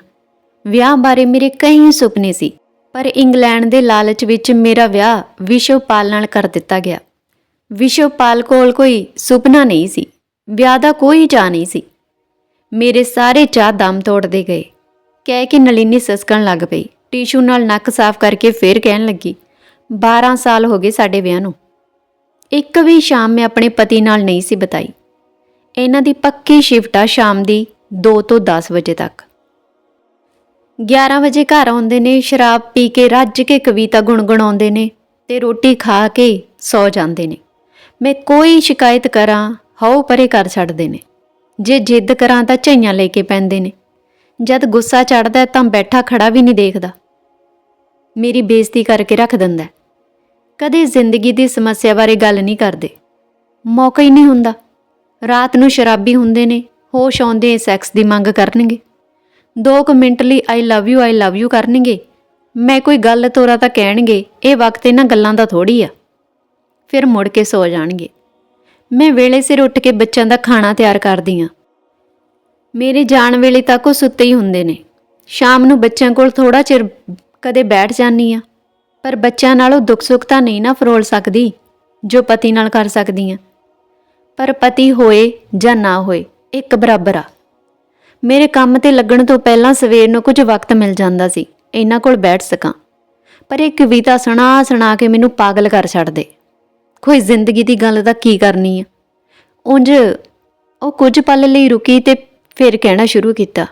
ਵਿਆਹ ਬਾਰੇ ਮੇਰੇ ਕਈ ਸੁਪਨੇ ਸੀ, ਪਰ ਇੰਗਲੈਂਡ ਦੇ ਲਾਲਚ ਵਿੱਚ ਮੇਰਾ ਵਿਆਹ ਵਿਸ਼ਵਪਾਲ ਨਾਲ ਕਰ ਦਿੱਤਾ ਗਿਆ। ਵਿਸ਼ਵਪਾਲ ਕੋਲ ਕੋਈ ਸੁਪਨਾ ਨਹੀਂ ਸੀ, ਵਿਆਹ ਦਾ ਕੋਈ ਚਾਅ ਨਹੀਂ ਸੀ। ਮੇਰੇ ਸਾਰੇ ਚਾਹ ਦਮ ਤੋੜਦੇ ਗਏ। ਕਹਿ ਕੇ ਨਲਿਨੀ ਸਸਕਣ ਲੱਗ ਪਈ। ਟਿਸ਼ੂ ਨਾਲ ਨੱਕ ਸਾਫ਼ ਕਰਕੇ ਫੇਰ ਕਹਿਣ ਲੱਗੀ 12 ਸਾਲ ਹੋ ਗਏ ਸਾਡੇ ਵਿਆਹ ਨੂੰ। ਇੱਕ ਵੀ ਸ਼ਾਮ ਮੈਂ ਆਪਣੇ ਪਤੀ ਨਾਲ ਨਹੀਂ ਸੀ ਬਿਤਾਈ। ਇਹਨਾਂ ਦੀ ਪੱਕੀ ਸ਼ਿਫਟ ਆ ਸ਼ਾਮ ਦੀ 2 ਤੋਂ 10 ਵਜੇ ਤੱਕ। 11 ਵਜੇ ਘਰ ਆਉਂਦੇ ਨੇ, ਸ਼ਰਾਬ ਪੀ ਕੇ ਰੱਜ ਕੇ ਕਵਿਤਾ ਗੁਣਗੁਣਾਉਂਦੇ ਨੇ ਤੇ ਰੋਟੀ ਖਾ ਕੇ ਸੌ ਜਾਂਦੇ ਨੇ। ਮੈਂ ਕੋਈ ਸ਼ਿਕਾਇਤ ਕਰਾਂ, ਹਾਉ ਪਰੇ ਕਰ ਛੱਡਦੇ ਨੇ। ਜੇ ਜਿੱਦ ਕਰਾਂ ਤਾਂ ਝਈਆਂ ਲੈ ਕੇ ਪੈਂਦੇ ਨੇ। ਜਦ ਗੁੱਸਾ ਚੜਦਾ ਤਾਂ ਬੈਠਾ ਖੜਾ ਵੀ ਨਹੀਂ ਦੇਖਦਾ। ਮੇਰੀ ਬੇਇੱਜ਼ਤੀ ਕਰਕੇ ਰੱਖ ਦਿੰਦਾ ਕਦੇ ਜ਼ਿੰਦਗੀ ਦੀ ਸਮੱਸਿਆ ਬਾਰੇ ਗੱਲ ਨਹੀਂ ਕਰਦੇ। ਮੌਕਾ ਹੀ ਨਹੀਂ ਹੁੰਦਾ। ਰਾਤ ਨੂੰ ਸ਼ਰਾਬੀ ਹੁੰਦੇ ਨੇ, ਹੋਸ਼ ਆਉਂਦੇ ਸੈਕਸ ਦੀ ਮੰਗ ਕਰਨਗੇ। ਦੋ ਕੁ ਮਿੰਟ ਲਈ I love you I love you ਕਰਨਗੇ। ਮੈਂ ਕੋਈ ਗੱਲ ਤੋਰਾ ਤਾਂ ਕਹਿਣਗੇ, ਇਹ ਵਕਤ ਇਹਨਾਂ ਗੱਲਾਂ ਦਾ ਥੋੜੀ ਆ। ਫਿਰ ਮੁੜ ਕੇ ਸੋ ਜਾਣਗੇ। ਮੈਂ ਵੇਲੇ ਸਿਰ ਉੱਠ ਕੇ ਬੱਚਿਆਂ ਦਾ ਖਾਣਾ ਤਿਆਰ ਕਰਦੀ ਆ। ਮੇਰੇ ਜਾਣ ਵੇਲੇ ਤੱਕ ਉਹ ਸੁੱਤੇ ਹੀ ਹੁੰਦੇ ਨੇ। ਸ਼ਾਮ ਨੂੰ ਬੱਚਿਆਂ ਕੋਲ ਥੋੜਾ ਚਿਰ ਕਦੇ ਬੈਠ ਜਾਂਦੀ ਆ। ਪਰ ਬੱਚਿਆਂ ਨਾਲੋਂ ਦੁੱਖ ਸੁੱਖ ਤਾਂ ਨਹੀਂ ਨਾ ਫਰੋਲ ਸਕਦੀ, ਜੋ ਪਤੀ ਨਾਲ ਕਰ ਸਕਦੀ ਆ। ਪਰ ਪਤੀ ਹੋਏ ਜਾਂ ਨਾ ਹੋਏ, ਇੱਕ ਬਰਾਬਰ ਆ। ਮੇਰੇ ਕੰਮ ਤੇ ਲੱਗਣ ਤੋਂ ਪਹਿਲਾਂ ਸਵੇਰ ਨੂੰ ਕੁਝ ਵਕਤ ਮਿਲ ਜਾਂਦਾ ਸੀ। ਇਹਨਾਂ ਕੋਲ ਬੈਠ ਸਕਾਂ। ਪਰ ਇਹ ਕਵਿਤਾ ਸੁਣਾ ਸੁਣਾ ਕੇ ਮੈਨੂੰ ਪਾਗਲ ਕਰ ਛੱਡਦੇ ਕੋਈ ਜ਼ਿੰਦਗੀ ਦੀ ਗੱਲ ਤਾਂ ਕੀ ਕਰਨੀ ਆ? ਉਂਝ ਉਹ ਕੁਝ ਪਲ ਲਈ ਰੁਕੀ ਤੇ ਫਿਰ ਕਹਿਣਾ ਸ਼ੁਰੂ ਕੀਤਾ।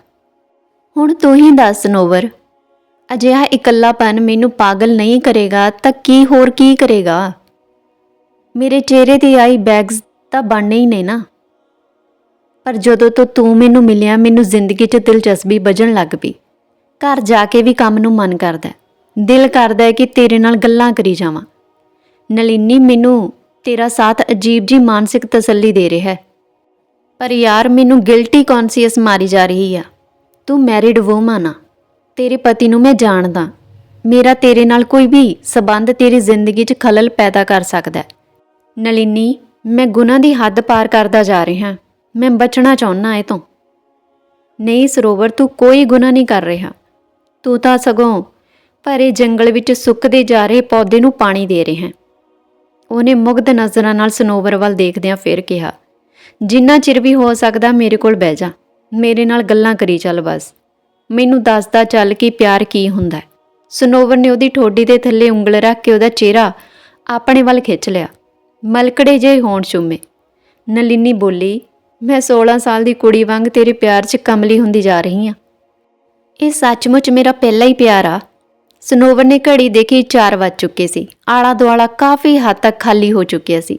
ਹੁਣ ਤੂੰ ਹੀ ਦੱਸ, ਨੋਵਰ। ਅਜਿਹਾ ਇਕੱਲਾਪਨ ਮੈਨੂੰ ਪਾਗਲ ਨਹੀਂ ਕਰੇਗਾ ਤਾਂ ਕੀ ਹੋਰ ਕੀ ਕਰੇਗਾ? ਮੇਰੇ ਚਿਹਰੇ ਤੇ ਆਈ ਬੈਗਸ ਤਾਂ ਬਣਨੇ ਹੀ ਨੇ ਨਾ। ਪਰ ਜਦੋਂ ਤੋਂ ਤੂੰ ਮੈਨੂੰ ਮਿਲਿਆ, ਮੈਨੂੰ ਜ਼ਿੰਦਗੀ 'ਚ ਦਿਲਚਸਪੀ ਵੱਜਣ ਲੱਗ ਪਈ। ਘਰ ਜਾ ਕੇ ਵੀ ਕੰਮ ਨੂੰ ਮਨ ਕਰਦਾ ਦਿਲ ਕਰਦਾ ਹੈ ਕਿ ਤੇਰੇ ਨਾਲ ਗੱਲਾਂ ਕਰੀ ਜਾਵਾਂ। ਨਲਿਨੀ ਮੈਨੂੰ ਤੇਰਾ ਸਾਥ ਅਜੀਬ ਜੀ ਮਾਨਸਿਕ ਤਸੱਲੀ ਦੇ ਰਿਹਾ ਹੈ। ਪਰ ਯਾਰ, ਮੈਨੂੰ ਗਿਲਟੀ ਕੌਨਸੀਅਸ ਮਾਰੀ ਜਾ ਰਹੀ ਆ। ਤੂੰ ਮੈਰਿਡ ਵੂਮਨ ਆ। ਤੇਰੇ ਪਤੀ ਨੂੰ ਮੈਂ ਜਾਣਦਾ। ਮੇਰਾ ਤੇਰੇ ਨਾਲ ਕੋਈ ਵੀ ਸਬੰਧ ਤੇਰੀ ਜ਼ਿੰਦਗੀ 'ਚ ਖਲਲ ਪੈਦਾ ਕਰ ਸਕਦਾ ਹੈ। ਨਲਿਨੀ, ਮੈਂ ਗੁਨਾਹ ਦੀ ਹੱਦ ਪਾਰ ਕਰਦਾ ਜਾ ਰਿਹਾ ਮੈਂ ਬਚਣਾ ਚਾਹੁੰਨਾ ਇਹ ਤੋਂ। ਨਹੀਂ, ਸਰੋਵਰ, ਤੂੰ ਕੋਈ ਗੁਨਾਹ ਨਹੀਂ ਕਰ ਰਿਹਾ। ਤੂੰ ਤਾਂ ਸਗੋਂ ਭਰੇ ਜੰਗਲ ਵਿੱਚ ਸੁੱਕਦੇ ਜਾ ਰਹੇ ਪੌਦੇ ਨੂੰ ਪਾਣੀ ਦੇ ਰਿਹਾ। ਹੈ ਉਹਨੇ ਮੁਗਧ ਨਜ਼ਰਾਂ ਨਾਲ ਸਨੋਵਰ ਵੱਲ ਦੇਖਦਿਆਂ ਫਿਰ ਕਿਹਾ, ਜਿੰਨਾ ਚਿਰ ਵੀ ਹੋ ਸਕਦਾ ਮੇਰੇ ਕੋਲ ਬਹਿ ਜਾ। ਮੇਰੇ ਨਾਲ ਗੱਲਾਂ ਕਰੀ ਚੱਲ ਬਸ। ਮੈਨੂੰ ਦੱਸਦਾ ਚੱਲ ਕਿ ਪਿਆਰ ਕੀ ਹੁੰਦਾ ਸਨੋਵਰ ਨੇ ਉਹਦੀ ਠੋਡੀ ਦੇ ਥੱਲੇ ਉਂਗਲ ਰੱਖ ਕੇ ਉਹਦਾ ਚਿਹਰਾ ਆਪਣੇ ਵੱਲ ਖਿੱਚ ਲਿਆ। ਮਲਕੜੇ ਜਿਹੇ ਹੋਣ ਚੁੰਮੇ। ਨਲਿਨੀ ਬੋਲੀ ਮੈਂ 16 ਸਾਲ ਦੀ ਕੁੜੀ ਵਾਂਗ ਤੇਰੇ ਪਿਆਰ 'ਚ ਕਮਲੀ ਹੁੰਦੀ ਜਾ ਰਹੀ ਹਾਂ ਇਹ ਸੱਚਮੁੱਚ ਮੇਰਾ ਪਹਿਲਾ ਹੀ ਪਿਆਰ ਆ। ਸਨੋਵਰ ਨੇ ਘੜੀ ਦੇਖੀ 4 ਵੱਜ ਚੁੱਕੇ ਸੀ। ਆਲਾ ਦੁਆਲਾ ਕਾਫੀ ਹੱਦ ਤੱਕ ਖਾਲੀ ਹੋ ਚੁੱਕਿਆ ਸੀ।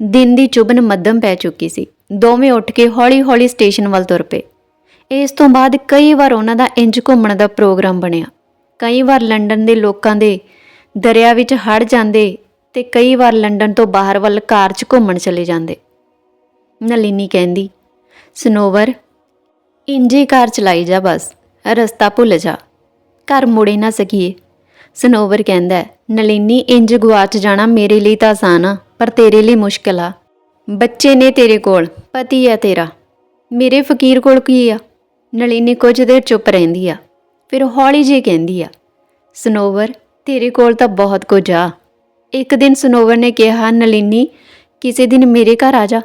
ਦਿਨ ਦੀ ਚੁਬਨ ਮੱਧਮ ਪੈ ਚੁੱਕੀ ਸੀ। ਦੋਵੇਂ ਉੱਠ ਕੇ ਹੌਲੀ-ਹੌਲੀ ਸਟੇਸ਼ਨ ਵੱਲ ਤੁਰ ਪਏ। ਇਸ ਤੋਂ ਬਾਅਦ ਕਈ ਵਾਰ ਉਹਨਾਂ ਦਾ ਇੰਜ ਘੁੰਮਣ ਦਾ ਪ੍ਰੋਗਰਾਮ ਬਣਿਆ। ਕਈ ਵਾਰ ਲੰਡਨ ਦੇ ਲੋਕਾਂ ਦੇ ਦਰਿਆ ਵਿੱਚ ਹੜ ਜਾਂਦੇ ਤੇ ਕਈ ਵਾਰ ਲੰਡਨ ਤੋਂ ਬਾਹਰ ਵੱਲ ਕਾਰ 'ਚ ਘੁੰਮਣ ਚਲੇ ਜਾਂਦੇ। ਨਲਿਨੀ ਕਹਿੰਦੀ ਸਨੋਵਰ ਇੰਜੀ ਕਾਰ ਚਲਾਈ ਜਾ ਬਸ ਰਸਤਾ ਭੁੱਲ ਜਾ ਘਰ ਮੁੜੇ ਨਾ ਸਕੀਏ। ਸਨੋਵਰ ਕਹਿੰਦਾ ਹੈ, ਨਲਿਨੀ ਇੰਜ ਗਵਾਚ ਜਾਣਾ ਮੇਰੇ ਲਈ ਤਾਂ ਆਸਾਨ ਆ ਪਰ ਤੇਰੇ ਲਈ ਮੁਸ਼ਕਲ ਆ। ਬੱਚੇ ਨੇ ਤੇਰੇ ਕੋਲ ਪਤੀ ਆ ਤੇਰਾ। ਮੇਰੇ ਫਕੀਰ ਕੋਲ ਕੀ ਆ? ਨਲਿਨੀ ਕੁਝ ਦੇਰ ਚੁੱਪ ਰਹਿੰਦੀ ਆ ਫਿਰ ਹੌਲੀ ਜਿਹੀ ਕਹਿੰਦੀ ਆ ਸਨੋਵਰ ਤੇਰੇ ਕੋਲ ਤਾਂ ਬਹੁਤ ਕੁਝ ਆ। ਇੱਕ ਦਿਨ ਸਨੋਵਰ ਨੇ ਕਿਹਾ ਨਲਿਨੀ ਕਿਸੇ ਦਿਨ ਮੇਰੇ ਘਰ ਆ ਜਾ।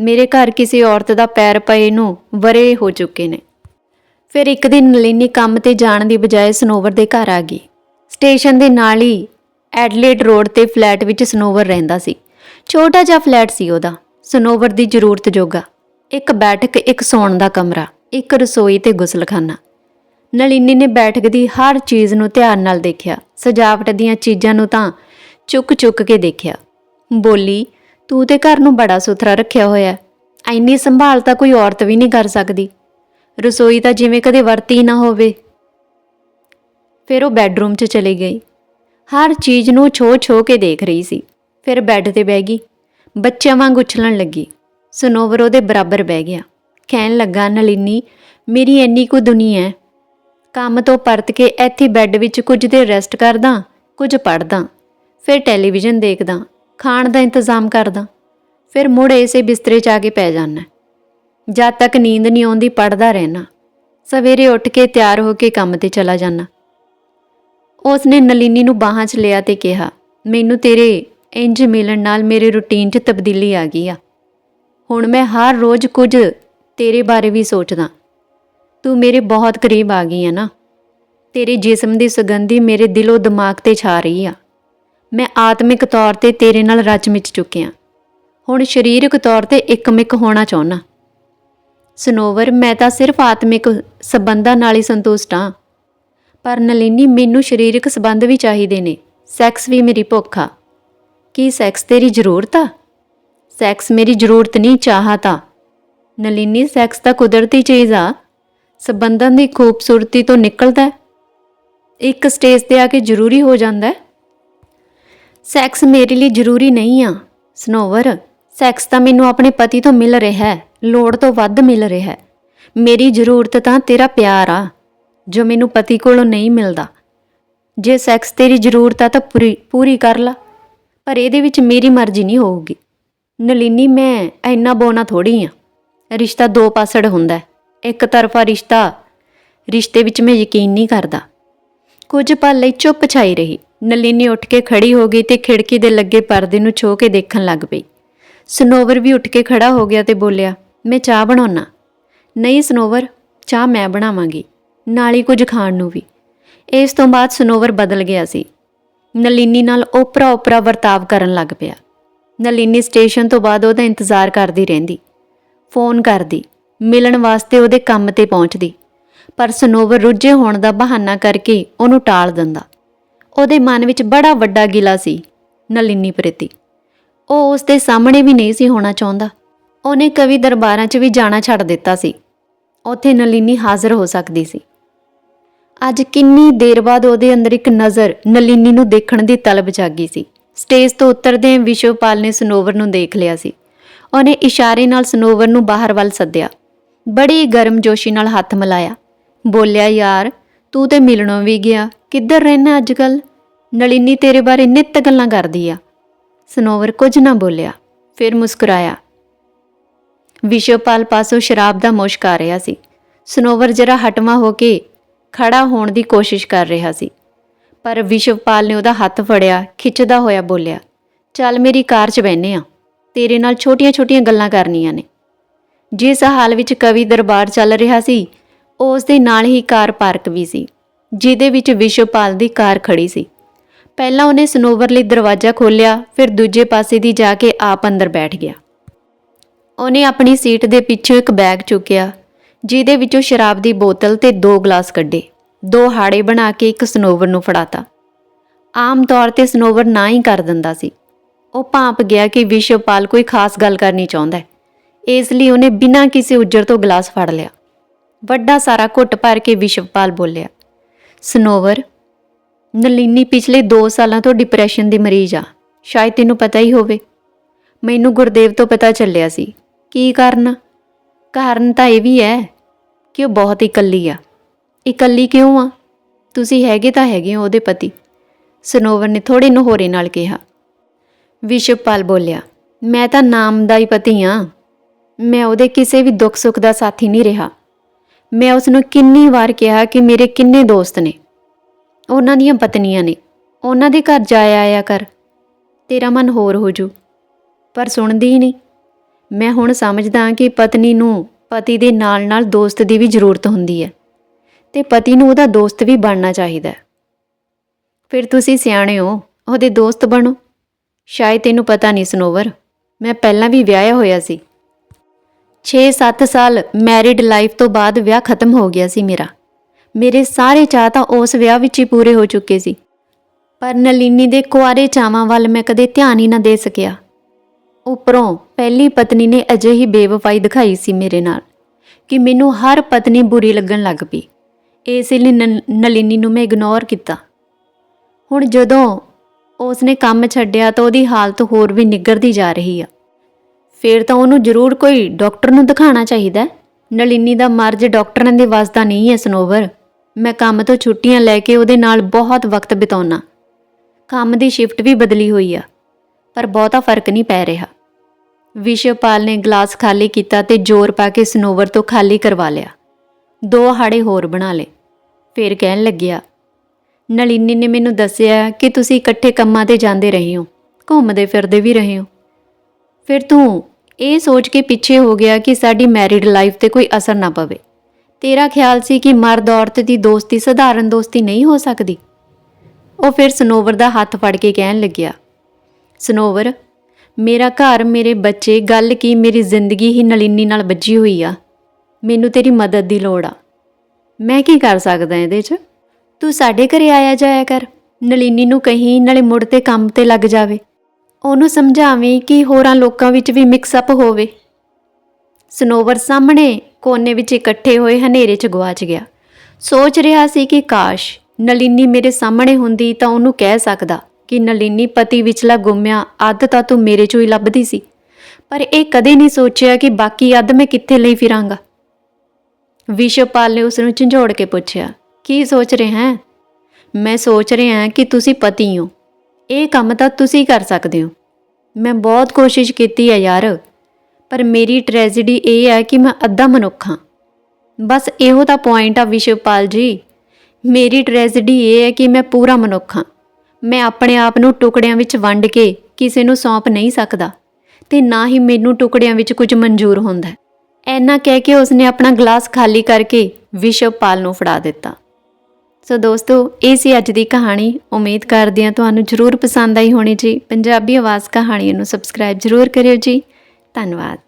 ਮੇਰੇ ਘਰ ਕਿਸੇ ਔਰਤ ਦਾ ਪੈਰ ਪਏ ਨੂੰ ਵਰੇ ਹੋ ਚੁੱਕੇ ਨੇ। ਫਿਰ ਇੱਕ ਦਿਨ ਨਲਿਨੀ ਕੰਮ ਤੇ ਜਾਣ ਦੀ ਬਜਾਏ ਸਨੋਵਰ ਦੇ ਘਰ ਆ ਗਈ। ਸਟੇਸ਼ਨ ਦੇ ਨਾਲ ਹੀ ਐਡਲੇਡ ਰੋਡ ਤੇ ਫਲੈਟ ਵਿੱਚ ਸਨੋਵਰ ਰਹਿੰਦਾ ਸੀ। ਛੋਟਾ ਜਿਹਾ ਫਲੈਟ ਸੀ ਉਹਦਾ। ਸਨੋਵਰ ਦੀ ਜ਼ਰੂਰਤ ਜੋਗਾ। ਇੱਕ ਬੈਠਕ, ਇੱਕ ਸੌਣ ਦਾ ਕਮਰਾ, ਇੱਕ ਰਸੋਈ ਤੇ ਗੁਸਲਖਾਨਾ। ਨਲਿਨੀ ਨੇ ਬੈਠਕ ਦੀ ਹਰ ਚੀਜ਼ ਨੂੰ ਧਿਆਨ ਨਾਲ ਦੇਖਿਆ। ਸਜਾਵਟ ਦੀਆਂ ਚੀਜ਼ਾਂ ਨੂੰ ਤਾਂ ਚੁੱਕ-ਚੁੱਕ ਕੇ ਦੇਖਿਆ। ਬੋਲੀ ਤੂੰ ਤੇ ਘਰ ਨੂੰ ਬੜਾ ਸੁਥਰਾ ਰੱਖਿਆ ਹੋਇਆ ਹੈ। ਐਨੀ ਸੰਭਾਲ ਤਾਂ ਕੋਈ ਔਰਤ ਵੀ ਨਹੀਂ ਕਰ ਸਕਦੀ। ਰਸੋਈ ਤਾਂ ਜਿਵੇਂ ਕਦੇ ਵਰਤੀ ਨਾ ਹੋਵੇ। ਫਿਰ ਉਹ ਬੈੱਡਰੂਮ 'ਚ ਚਲੀ ਗਈ। ਹਰ ਚੀਜ਼ ਨੂੰ ਛੋ-ਛੋ ਕੇ ਦੇਖ ਰਹੀ ਸੀ। ਫਿਰ ਬੈੱਡ ਤੇ ਬਹਿ ਗਈ। ਬੱਚਿਆਂ ਵਾਂਗ ਉਛਲਣ ਲੱਗੀ। ਸਨੋਵਰ ਉਹਦੇ ਬਰਾਬਰ ਬਹਿ ਗਿਆ। ਕਹਿਣ ਲੱਗਾ, ਨਲਿਨੀ, ਮੇਰੀ ਇੰਨੀ ਕੁ ਦੁਨੀਆ ਹੈ। ਕੰਮ ਤੋਂ ਪਰਤ ਕੇ ਇੱਥੇ ਬੈੱਡ ਵਿੱਚ ਕੁਝ ਦੇਰ ਰੈਸਟ ਕਰਦਾ, ਕੁਝ ਪੜਦਾ ਫਿਰ ਟੈਲੀਵਿਜ਼ਨ ਦੇਖਦਾ। ਖਾਣ ਦਾ ਇੰਤਜ਼ਾਮ ਕਰਦਾ। ਫਿਰ ਮੁੜ ਇਸੇ ਬਿਸਤਰੇ 'ਚ ਆ ਕੇ ਪੈ ਜਾਣਾ ਜਦ ਤੱਕ ਨੀਂਦ ਨਹੀਂ ਆਉਂਦੀ ਪੜਦਾ ਰਹਿਣਾ ਸਵੇਰੇ ਉੱਠ ਕੇ ਤਿਆਰ ਹੋ ਕੇ ਕੰਮ ਤੇ ਚਲਾ ਜਾਣਾ ਉਸਨੇ ਨਲਿਨੀ ਨੂੰ ਬਾਹਾਂ 'ਚ ਲਿਆ ਤੇ ਕਿਹਾ, ਮੈਨੂੰ ਤੇਰੇ ਇੰਜ ਮਿਲਣ ਨਾਲ ਮੇਰੇ ਰੁਟੀਨ 'ਚ ਤਬਦੀਲੀ ਆ ਗਈ ਆ। ਹੁਣ ਮੈਂ ਹਰ ਰੋਜ਼ ਕੁਝ ਤੇਰੇ ਬਾਰੇ ਵੀ ਸੋਚਦਾ। ਤੂੰ ਮੇਰੇ ਬਹੁਤ ਕਰੀਬ ਆ ਗਈ ਹੈ ਨਾ। ਤੇਰੇ ਜਿਸਮ ਦੀ ਸੁਗੰਧੀ ਮੇਰੇ ਦਿਲੋਂ ਦਿਮਾਗ ਤੇ ਛਾ ਰਹੀ ਆ। ਮੈਂ ਆਤਮਿਕ ਤੌਰ ਤੇ ਤੇਰੇ ਨਾਲ ਰਚ ਮਿਚ ਚੁੱਕਿਆ। ਹੁਣ ਸਰੀਰਕ ਤੌਰ ਤੇ ਇੱਕਮਿਕ ਹੋਣਾ ਚਾਹੁੰਨਾ। ਸਨੋਵਰ, ਮੈਂ ਤਾਂ ਸਿਰਫ ਆਤਮਿਕ ਸਬੰਧਾਂ ਨਾਲ ਹੀ ਸੰਤੁਸ਼ਟ ਹਾਂ। ਪਰ ਨਲਿਨੀ, ਮੈਨੂੰ ਸਰੀਰਕ ਸਬੰਧ ਵੀ ਚਾਹੀਦੇ ਨੇ। ਸੈਕਸ ਵੀ ਮੇਰੀ ਭੁੱਖ ਆ। ਕੀ ਸੈਕਸ ਤੇਰੀ ਜ਼ਰੂਰਤ ਆ? ਸੈਕਸ ਮੇਰੀ ਜ਼ਰੂਰਤ ਨਹੀਂ ਚਾਹਤ ਆ ਨਲਿਨੀ, ਸੈਕਸ ਤਾਂ ਕੁਦਰਤੀ ਚੀਜ਼ ਆ। ਸਬੰਧਾਂ ਦੀ ਖੂਬਸੂਰਤੀ ਤੋਂ ਨਿਕਲਦਾ ਇੱਕ ਸਟੇਜ ਤੇ ਆ ਕੇ ਜ਼ਰੂਰੀ ਹੋ ਜਾਂਦਾ ਹੈ। ਸੈਕਸ ਮੇਰੇ ਲਈ ਜ਼ਰੂਰੀ ਨਹੀਂ ਆ। ਸਨੋਵਰ ਸੈਕਸ ਤਾਂ ਮੈਨੂੰ ਆਪਣੇ ਪਤੀ ਤੋਂ ਮਿਲ ਰਿਹਾ ਹੈ। ਲੋੜ ਤੋਂ ਵੱਧ ਮਿਲ ਰਿਹਾ ਹੈ। ਮੇਰੀ ਜ਼ਰੂਰਤ ਤਾਂ ਤੇਰਾ ਪਿਆਰ ਆ, ਜੋ ਮੈਨੂੰ ਪਤੀ ਕੋਲੋਂ ਨਹੀਂ ਮਿਲਦਾ। ਜੇ ਸੈਕਸ ਤੇਰੀ ਜ਼ਰੂਰਤ ਆ ਤਾਂ ਪੂਰੀ ਪੂਰੀ ਕਰ ਲਾ। ਪਰ ਇਹਦੇ ਵਿੱਚ ਮੇਰੀ ਮਰਜ਼ੀ ਨਹੀਂ ਹੋਊਗੀ। ਨਲਿਨੀ, ਮੈਂ ਇੰਨਾ ਬੋਨਾ ਥੋੜੀ ਆ। ਰਿਸ਼ਤਾ ਦੋ ਪਾਸੜ ਹੁੰਦਾ ਇੱਕ ਤਰਫਾ ਰਿਸ਼ਤਾ, ਰਿਸ਼ਤੇ ਵਿੱਚ ਮੈਂ ਯਕੀਨ ਨਹੀਂ ਕਰਦਾ। ਕੁਝ ਪਲ ਲਈ ਚੁੱਪ ਛਾਈ ਰਹੀ। ਨਲਿਨੀ ਉੱਠ ਕੇ ਖੜੀ ਹੋ ਗਈ ਤੇ ਖਿੜਕੀ ਦੇ ਲੱਗੇ ਪਰਦੇ ਨੂੰ ਛੋ ਕੇ ਦੇਖਣ ਲੱਗ ਪਈ। ਸਨੋਵਰ ਵੀ ਉੱਠ ਕੇ ਖੜਾ ਹੋ ਗਿਆ ਤੇ ਬੋਲਿਆ, ਮੈਂ ਚਾਹ ਬਣਾਉਣਾ ਨਹੀਂ ਸਨੋਵਰ, ਚਾਹ ਮੈਂ ਬਣਾਵਾਂਗੀ, ਨਾਲ ਹੀ ਕੁਝ ਖਾਣ ਨੂੰ ਵੀ। ਇਸ ਤੋਂ ਬਾਅਦ ਸਨੋਵਰ ਬਦਲ ਗਿਆ ਸੀ। ਨਲਿਨੀ ਨਾਲ ਓਪਰਾ ਓਪਰਾ ਵਰਤਾਵ ਕਰਨ ਲੱਗ ਪਿਆ। ਨਲਿਨੀ ਸਟੇਸ਼ਨ ਤੋਂ ਬਾਅਦ ਉਹਦਾ ਇੰਤਜ਼ਾਰ ਕਰਦੀ ਰਹਿੰਦੀ। ਫੋਨ ਕਰਦੀ, ਮਿਲਣ ਵਾਸਤੇ ਉਹਦੇ ਕੰਮ ਤੇ ਪਹੁੰਚਦੀ। ਪਰ ਸਨੋਵਰ ਰੁੱਝੇ ਹੋਣ ਦਾ ਬਹਾਨਾ ਕਰਕੇ ਉਹਨੂੰ ਟਾਲ ਦਿੰਦਾ। ਉਹਦੇ ਮਨ ਵਿੱਚ ਬੜਾ ਵੱਡਾ ਗਿਲਾ ਸੀ, ਨਲਿਨੀ ਪ੍ਰਤੀ। ਉਹ ਉਸ ਦੇ ਸਾਹਮਣੇ ਵੀ ਨਹੀਂ ਸੀ ਹੋਣਾ ਚਾਹੁੰਦਾ। ਉਹਨੇ ਕਵੀ ਦਰਬਾਰਾਂ 'ਚ ਵੀ ਜਾਣਾ ਛੱਡ ਦਿੱਤਾ ਸੀ। ਉੱਥੇ ਨਲਿਨੀ ਹਾਜ਼ਰ ਹੋ ਸਕਦੀ ਸੀ। ਅੱਜ ਕਿੰਨੀ ਦੇਰ ਬਾਅਦ ਉਹਦੇ ਅੰਦਰ ਇੱਕ ਨਜ਼ਰ ਨਲਿਨੀ ਨੂੰ ਦੇਖਣ ਦੀ ਤਲਬ ਜਾਗੀ ਸੀ। ਸਟੇਜ ਤੋਂ ਉਤਰਦੇ ਵਿਸ਼ਵਪਾਲ ਨੇ ਸਨੋਵਰ ਨੂੰ ਦੇਖ ਲਿਆ ਸੀ। ਉਹਨੇ ਇਸ਼ਾਰੇ ਨਾਲ ਸਨੋਵਰ ਨੂੰ ਬਾਹਰ ਵੱਲ ਸੱਦਿਆ। ਬੜੀ ਗਰਮਜੋਸ਼ੀ ਨਾਲ ਹੱਥ ਮਿਲਾਇਆ। ਬੋਲਿਆ, ਯਾਰ ਤੂੰ ਤੇ ਮਿਲਣੋਂ ਵੀ ਗਿਆ। ਕਿੱਧਰ ਰਹਿਣਾ ਅੱਜਕੱਲ ਨਲਿਨੀ ਤੇਰੇ ਬਾਰੇ ਨਿੱਤ ਗੱਲਾਂ ਕਰਦੀ ਆ। ਸਨੋਵਰ ਕੁਝ ਨਾ ਬੋਲਿਆ, ਫਿਰ ਮੁਸਕਰਾਇਆ। ਵਿਸ਼ਵਪਾਲ ਪਾਸੋਂ ਸ਼ਰਾਬ ਦਾ ਮੁਸ਼ਕ ਆ ਰਿਹਾ ਸੀ। ਸਨੋਵਰ ਜਰਾ ਹਟਵਾ ਹੋ ਕੇ ਖੜਾ ਹੋਣ ਦੀ ਕੋਸ਼ਿਸ਼ ਕਰ ਰਿਹਾ ਸੀ। ਪਰ ਵਿਸ਼ਵਪਾਲ ਨੇ ਉਹਦਾ ਹੱਥ ਫੜਿਆ, ਖਿੱਚਦਾ ਹੋਇਆ ਬੋਲਿਆ, ਚੱਲ ਮੇਰੀ ਕਾਰ 'ਚ ਬਹਿਨੇ ਆ। ਤੇਰੇ ਨਾਲ ਛੋਟੀਆਂ-ਛੋਟੀਆਂ ਗੱਲਾਂ ਕਰਨੀਆਂ ਨੇ। ਜਿਸ ਹਾਲ ਵਿੱਚ ਕਵੀ ਦਰਬਾਰ ਚੱਲ ਰਿਹਾ ਸੀ ਉਸ ਦੇ ਨਾਲ ਹੀ ਕਾਰ ਪਾਰਕ ਵੀ ਸੀ, ਜਿਹਦੇ ਵਿੱਚ ਵਿਸ਼ਵਪਾਲ ਦੀ ਕਾਰ ਖੜੀ ਸੀ। ਪਹਿਲਾਂ ਉਹਨੇ ਸਨੋਵਰ ਲਈ ਦਰਵਾਜ਼ਾ ਖੋਲ੍ਹਿਆ, ਫਿਰ ਦੂਜੇ ਪਾਸੇ ਦੀ ਜਾ ਕੇ ਆਪ ਅੰਦਰ ਬੈਠ ਗਿਆ। ਉਹਨੇ ਆਪਣੀ ਸੀਟ ਦੇ ਪਿੱਛੋਂ ਇੱਕ ਬੈਗ ਚੁੱਕਿਆ, ਜਿਹਦੇ ਵਿੱਚੋਂ ਸ਼ਰਾਬ ਦੀ ਬੋਤਲ ਤੇ ਦੋ ਗਲਾਸ ਕੱਢੇ, ਦੋ ਹਾੜੇ ਬਣਾ ਕੇ ਇੱਕ ਸਨੋਵਰ ਨੂੰ ਫੜਾਤਾ। ਆਮ ਤੌਰ ਤੇ ਸਨੋਵਰ ਨਾ ਹੀ ਕਰ ਦਿੰਦਾ ਸੀ। ਉਹ ਭਾਂਪ ਗਿਆ ਕਿ ਵਿਸ਼ਵਪਾਲ ਕੋਈ ਖਾਸ ਗੱਲ ਕਰਨੀ ਚਾਹੁੰਦਾ ਹੈ। ਇਸ ਲਈ ਉਹਨੇ ਬਿਨਾਂ ਕਿਸੇ ਉੱਜਰ ਤੋਂ ਗਲਾਸ ਫੜ ਲਿਆ। ਵੱਡਾ ਸਾਰਾ ਘੁੱਟ ਭਰ ਕੇ ਵਿਸ਼ਵਪਾਲ ਬੋਲਿਆ। ਸਨੋਵਰ, ਨਲਿਨੀ ਪਿਛਲੇ 2 ਸਾਲਾਂ ਤੋਂ ਡਿਪਰੈਸ਼ਨ ਦੀ ਮਰੀਜ਼ ਆ। ਸ਼ਾਇਦ ਤੈਨੂੰ ਪਤਾ ਹੀ ਹੋਵੇ। ਮੈਨੂੰ ਗੁਰਦੇਵ ਤੋਂ ਪਤਾ ਚੱਲਿਆ ਸੀ। ਕੀ ਕਾਰਨ ਕਾਰਨ ਤਾਂ ਇਹ ਵੀ ਹੈ ਕਿ ਉਹ ਬਹੁਤ ਇਕੱਲੀ ਆ। ਇਕੱਲੀ ਕਿਉਂ ਆ? ਤੁਸੀਂ ਹੈਗੇ ਤਾਂ ਹੈਗੇ ਹੋ ਉਹਦੇ ਪਤੀ। ਸਨੋਵਰ ਨੇ ਥੋੜੇ ਨਹੋਰੇ ਨਾਲ ਕਿਹਾ। ਵਿਸ਼ਵਪਾਲ ਬੋਲਿਆ, ਮੈਂ ਤਾਂ ਨਾਮ ਦਾ ਹੀ ਪਤੀ ਆ। ਮੈਂ ਉਹਦੇ ਕਿਸੇ ਵੀ ਦੁੱਖ ਸੁੱਖ ਦਾ ਸਾਥੀ ਨਹੀਂ ਰਿਹਾ। ਮੈਂ ਉਸ ਨੂੰ ਕਿੰਨੀ ਵਾਰ ਕਿਹਾ ਕਿ ਮੇਰੇ ਕਿੰਨੇ ਦੋਸਤ ਨੇ। ਉਹਨਾਂ ਦੀਆਂ ਪਤਨੀਆਂ ਨੇ। ਉਹਨਾਂ ਦੇ ਘਰ ਜਾਇਆ ਆਇਆ ਕਰ। ਤੇਰਾ ਮਨ ਹੋਰ ਹੋ ਜੂ। ਪਰ ਸੁਣਦੀ ਹੀ ਨਹੀਂ। ਮੈਂ ਹੁਣ ਸਮਝਦਾ ਕਿ ਪਤਨੀ ਨੂੰ ਪਤੀ ਦੇ ਨਾਲ-ਨਾਲ ਦੋਸਤ ਦੀ ਵੀ ਜ਼ਰੂਰਤ ਹੁੰਦੀ ਹੈ। ਤੇ ਪਤੀ ਨੂੰ ਉਹਦਾ ਦੋਸਤ ਵੀ ਬਣਨਾ ਚਾਹੀਦਾ ਫਿਰ ਤੁਸੀਂ ਸਿਆਣੇ ਹੋ। ਉਹਦੇ ਦੋਸਤ ਬਣੋ। ਸ਼ਾਇਦ ਤੈਨੂੰ ਪਤਾ ਨਹੀਂ ਸਨੋਵਰ। ਮੈਂ ਪਹਿਲਾਂ ਵੀ ਵਿਆਹਿਆ ਹੋਇਆ ਸੀ। 6-7 ਸਾਲ ਮੈਰਿਡ ਲਾਈਫ ਤੋਂ ਬਾਅਦ ਵਿਆਹ ਖਤਮ ਹੋ ਗਿਆ ਸੀ ਮੇਰਾ। ਮੇਰੇ ਸਾਰੇ ਚਾਹ ਤਾਂ ਉਸ ਵਿਆਹ ਵਿੱਚ ਹੀ ਪੂਰੇ ਹੋ ਚੁੱਕੇ ਸੀ। ਪਰ ਨਲਿਨੀ ਦੇ ਕੁਆਰੇ ਚਾਵਾਂ ਵੱਲ ਮੈਂ ਕਦੇ ਧਿਆਨ ਹੀ ਨਾ ਦੇ ਸਕਿਆ। ਉੱਪਰੋਂ ਪਹਿਲੀ ਪਤਨੀ ਨੇ ਅਜੇ ਹੀ ਬੇਵਫਾਈ ਦਿਖਾਈ ਸੀ ਮੇਰੇ ਨਾਲ ਕਿ ਮੈਨੂੰ ਹਰ ਪਤਨੀ ਬੁਰੀ ਲੱਗਣ ਲੱਗ ਪਈ। ਇਸ ਲਈ ਨਲ- ਨਲਿਨੀ ਨੂੰ ਮੈਂ ਇਗਨੋਰ ਕੀਤਾ। ਹੁਣ ਜਦੋਂ ਉਸਨੇ ਕੰਮ ਛੱਡਿਆ ਤਾਂ ਉਹਦੀ ਹਾਲਤ ਹੋਰ ਵੀ ਨਿੱਘਰਦੀ ਜਾ ਰਹੀ ਆ। ਫਿਰ ਤਾਂ ਉਹਨੂੰ ਜ਼ਰੂਰ ਕੋਈ ਡਾਕਟਰ ਨੂੰ ਦਿਖਾਉਣਾ ਚਾਹੀਦਾ ਹੈ। ਨਲਿਨੀ ਦਾ ਮਰਜ਼ ਡਾਕਟਰਾਂ ਦੇ ਵਾਸਤਾ ਨਹੀਂ ਹੈ ਸਨੋਵਰ। ਮੈਂ ਕੰਮ ਤੋਂ ਛੁੱਟੀਆਂ ਲੈ ਕੇ ਉਹਦੇ ਨਾਲ ਬਹੁਤ ਵਕਤ ਬਿਤਾਉਣਾ ਕੰਮ ਦੀ ਸ਼ਿਫਟ ਵੀ ਬਦਲੀ ਹੋਈ ਆ, ਪਰ ਬਹੁਤਾ ਫ਼ਰਕ ਨਹੀਂ ਪੈ ਰਿਹਾ। ਵਿਸ਼ਵਪਾਲ ਨੇ ਗਲਾਸ ਖਾਲੀ ਕੀਤਾ ਤੇ ਜ਼ੋਰ ਪਾ ਕੇ ਸਨੋਵਰ ਤੋਂ ਖਾਲੀ ਕਰਵਾ ਲਿਆ। ਦੋ ਹਾੜੇ ਹੋਰ ਬਣਾ ਲਏ। ਫਿਰ ਕਹਿਣ ਲੱਗਿਆ ਨਲਿਨੀ ਨੇ ਮੈਨੂੰ ਦੱਸਿਆ ਕਿ ਤੁਸੀਂ ਇਕੱਠੇ ਕੰਮਾਂ ਤੇ ਜਾਂਦੇ ਰਹੇ ਹੋ, ਘੁੰਮਦੇ ਫਿਰਦੇ ਵੀ ਰਹੇ ਹੋ। ਫਿਰ ਤੂੰ ਇਹ ਸੋਚ ਕੇ ਪਿੱਛੇ ਹੋ ਗਿਆ ਕਿ ਸਾਡੀ ਮੈਰਿਡ ਲਾਈਫ ਤੇ ਕੋਈ ਅਸਰ ਨਾ ਪਵੇ। ਤੇਰਾ ਖਿਆਲ ਸੀ ਕਿ ਮਰਦ ਔਰਤ ਦੀ ਦੋਸਤੀ ਸਧਾਰਨ ਦੋਸਤੀ ਨਹੀਂ ਹੋ ਸਕਦੀ। ਉਹ ਫਿਰ ਸਨੋਵਰ ਦਾ ਹੱਥ ਫੜ ਕੇ ਕਹਿਣ ਲੱਗਿਆ, ਸਨੋਵਰ, ਮੇਰਾ ਘਰ, ਮੇਰੇ ਬੱਚੇ, ਗੱਲ ਕੀ ਮੇਰੀ ਜ਼ਿੰਦਗੀ ਹੀ ਨਲਿਨੀ ਨਾਲ ਵੱਜੀ ਹੋਈ ਆ। ਮੈਨੂੰ ਤੇਰੀ ਮਦਦ ਦੀ ਲੋੜ ਆ। ਮੈਂ ਕੀ ਕਰ ਸਕਦਾ ਇਹਦੇ 'ਚ? ਤੂੰ ਸਾਡੇ ਘਰੇ ਆਇਆ ਜਾਇਆ ਕਰ। ਨਲਿਨੀ ਨੂੰ ਕਹੀਂ, ਨਾਲੇ ਮੁੜ ਤੇ ਕੰਮ ਤੇ ਲੱਗ ਜਾਵੇ। ਉਹਨੂੰ ਸਮਝਾਵੇਂ ਕਿ ਹੋਰਾਂ ਲੋਕਾਂ ਵਿੱਚ ਵੀ ਮਿਕਸ ਅਪ ਹੋਵੇ। ਸਨੋਵਰ ਸਾਹਮਣੇ ਕੋਨੇ ਵਿੱਚ ਇਕੱਠੇ ਹੋਏ ਹਨੇਰੇ 'ਚ ਗਵਾਚ ਗਿਆ। ਸੋਚ ਰਿਹਾ ਸੀ ਕਿ ਕਾਸ਼ ਨਲਿਨੀ ਮੇਰੇ ਸਾਹਮਣੇ ਹੁੰਦੀ ਤਾਂ ਉਹਨੂੰ ਕਹਿ ਸਕਦਾ ਕਿ ਨਲਿਨੀ ਪਤੀ ਵਿਚਲਾ ਗੁੰਮਿਆ ਅੱਧ ਤਾਂ ਤੂੰ ਮੇਰੇ 'ਚੋਂ ਹੀ ਲੱਭਦੀ ਸੀ। ਪਰ ਇਹ ਕਦੇ ਨਹੀਂ ਸੋਚਿਆ ਕਿ ਬਾਕੀ ਅੱਧ ਮੈਂ ਕਿੱਥੇ ਲਈ ਫਿਰਾਂਗਾ। ਵਿਸ਼ਵਪਾਲ ਨੇ ਉਸ ਨੂੰ ਝੰਜੋੜ ਕੇ ਪੁੱਛਿਆ, ਕੀ ਸੋਚ ਰਿਹਾ ਹੈ? ਮੈਂ ਸੋਚ ਰਿਹਾ ਕਿ ਤੁਸੀਂ ਪਤੀ ਹੋ। ਇਹ ਕੰਮ ਤਾਂ ਤੁਸੀਂ ਕਰ ਸਕਦੇ ਹੋ। ਮੈਂ ਬਹੁਤ ਕੋਸ਼ਿਸ਼ ਕੀਤੀ ਹੈ ਯਾਰ, ਪਰ ਮੇਰੀ ਟ੍ਰੈਜੇਡੀ ਇਹ ਹੈ ਕਿ ਮੈਂ ਅੱਧਾ ਮਨੁੱਖ ਹਾਂ। ਬਸ ਇਹੋ ਤਾਂ ਪੁਆਇੰਟ ਆ ਵਿਸ਼ਵਪਾਲ ਜੀ। ਮੇਰੀ ਟ੍ਰੈਜੇਡੀ ਇਹ ਹੈ ਕਿ ਮੈਂ ਪੂਰਾ ਮਨੁੱਖ ਹਾਂ। ਮੈਂ ਆਪਣੇ ਆਪ ਨੂੰ ਟੁਕੜਿਆਂ ਵਿੱਚ ਵੰਡ ਕੇ ਕਿਸੇ ਨੂੰ ਸੌਂਪ ਨਹੀਂ ਸਕਦਾ ਤੇ ਨਾ ਹੀ ਮੈਨੂੰ ਟੁਕੜਿਆਂ ਵਿੱਚ ਕੁਝ ਮਨਜ਼ੂਰ ਹੁੰਦਾ। ਹੈ ਐਨਾ ਕਹਿ ਕੇ ਉਸਨੇ ਆਪਣਾ ਗਲਾਸ ਖਾਲੀ ਕਰਕੇ ਵਿਸ਼ਵਪਾਲ ਨੂੰ ਫੜਾ ਦਿੱਤਾ। ਸੋ ਦੋਸਤੋ, ਇਹ ਸੀ ਅੱਜ ਦੀ ਕਹਾਣੀ। ਉਮੀਦ ਕਰਦੀ ਹਾਂ ਤੁਹਾਨੂੰ ਜ਼ਰੂਰ ਪਸੰਦ ਆਈ ਹੋਣੀ ਜੀ। ਪੰਜਾਬੀ ਆਵਾਜ਼ ਕਹਾਣੀ ਨੂੰ ਸਬਸਕ੍ਰਾਈਬ ਜ਼ਰੂਰ ਕਰਿਓ ਜੀ। ਧੰਨਵਾਦ।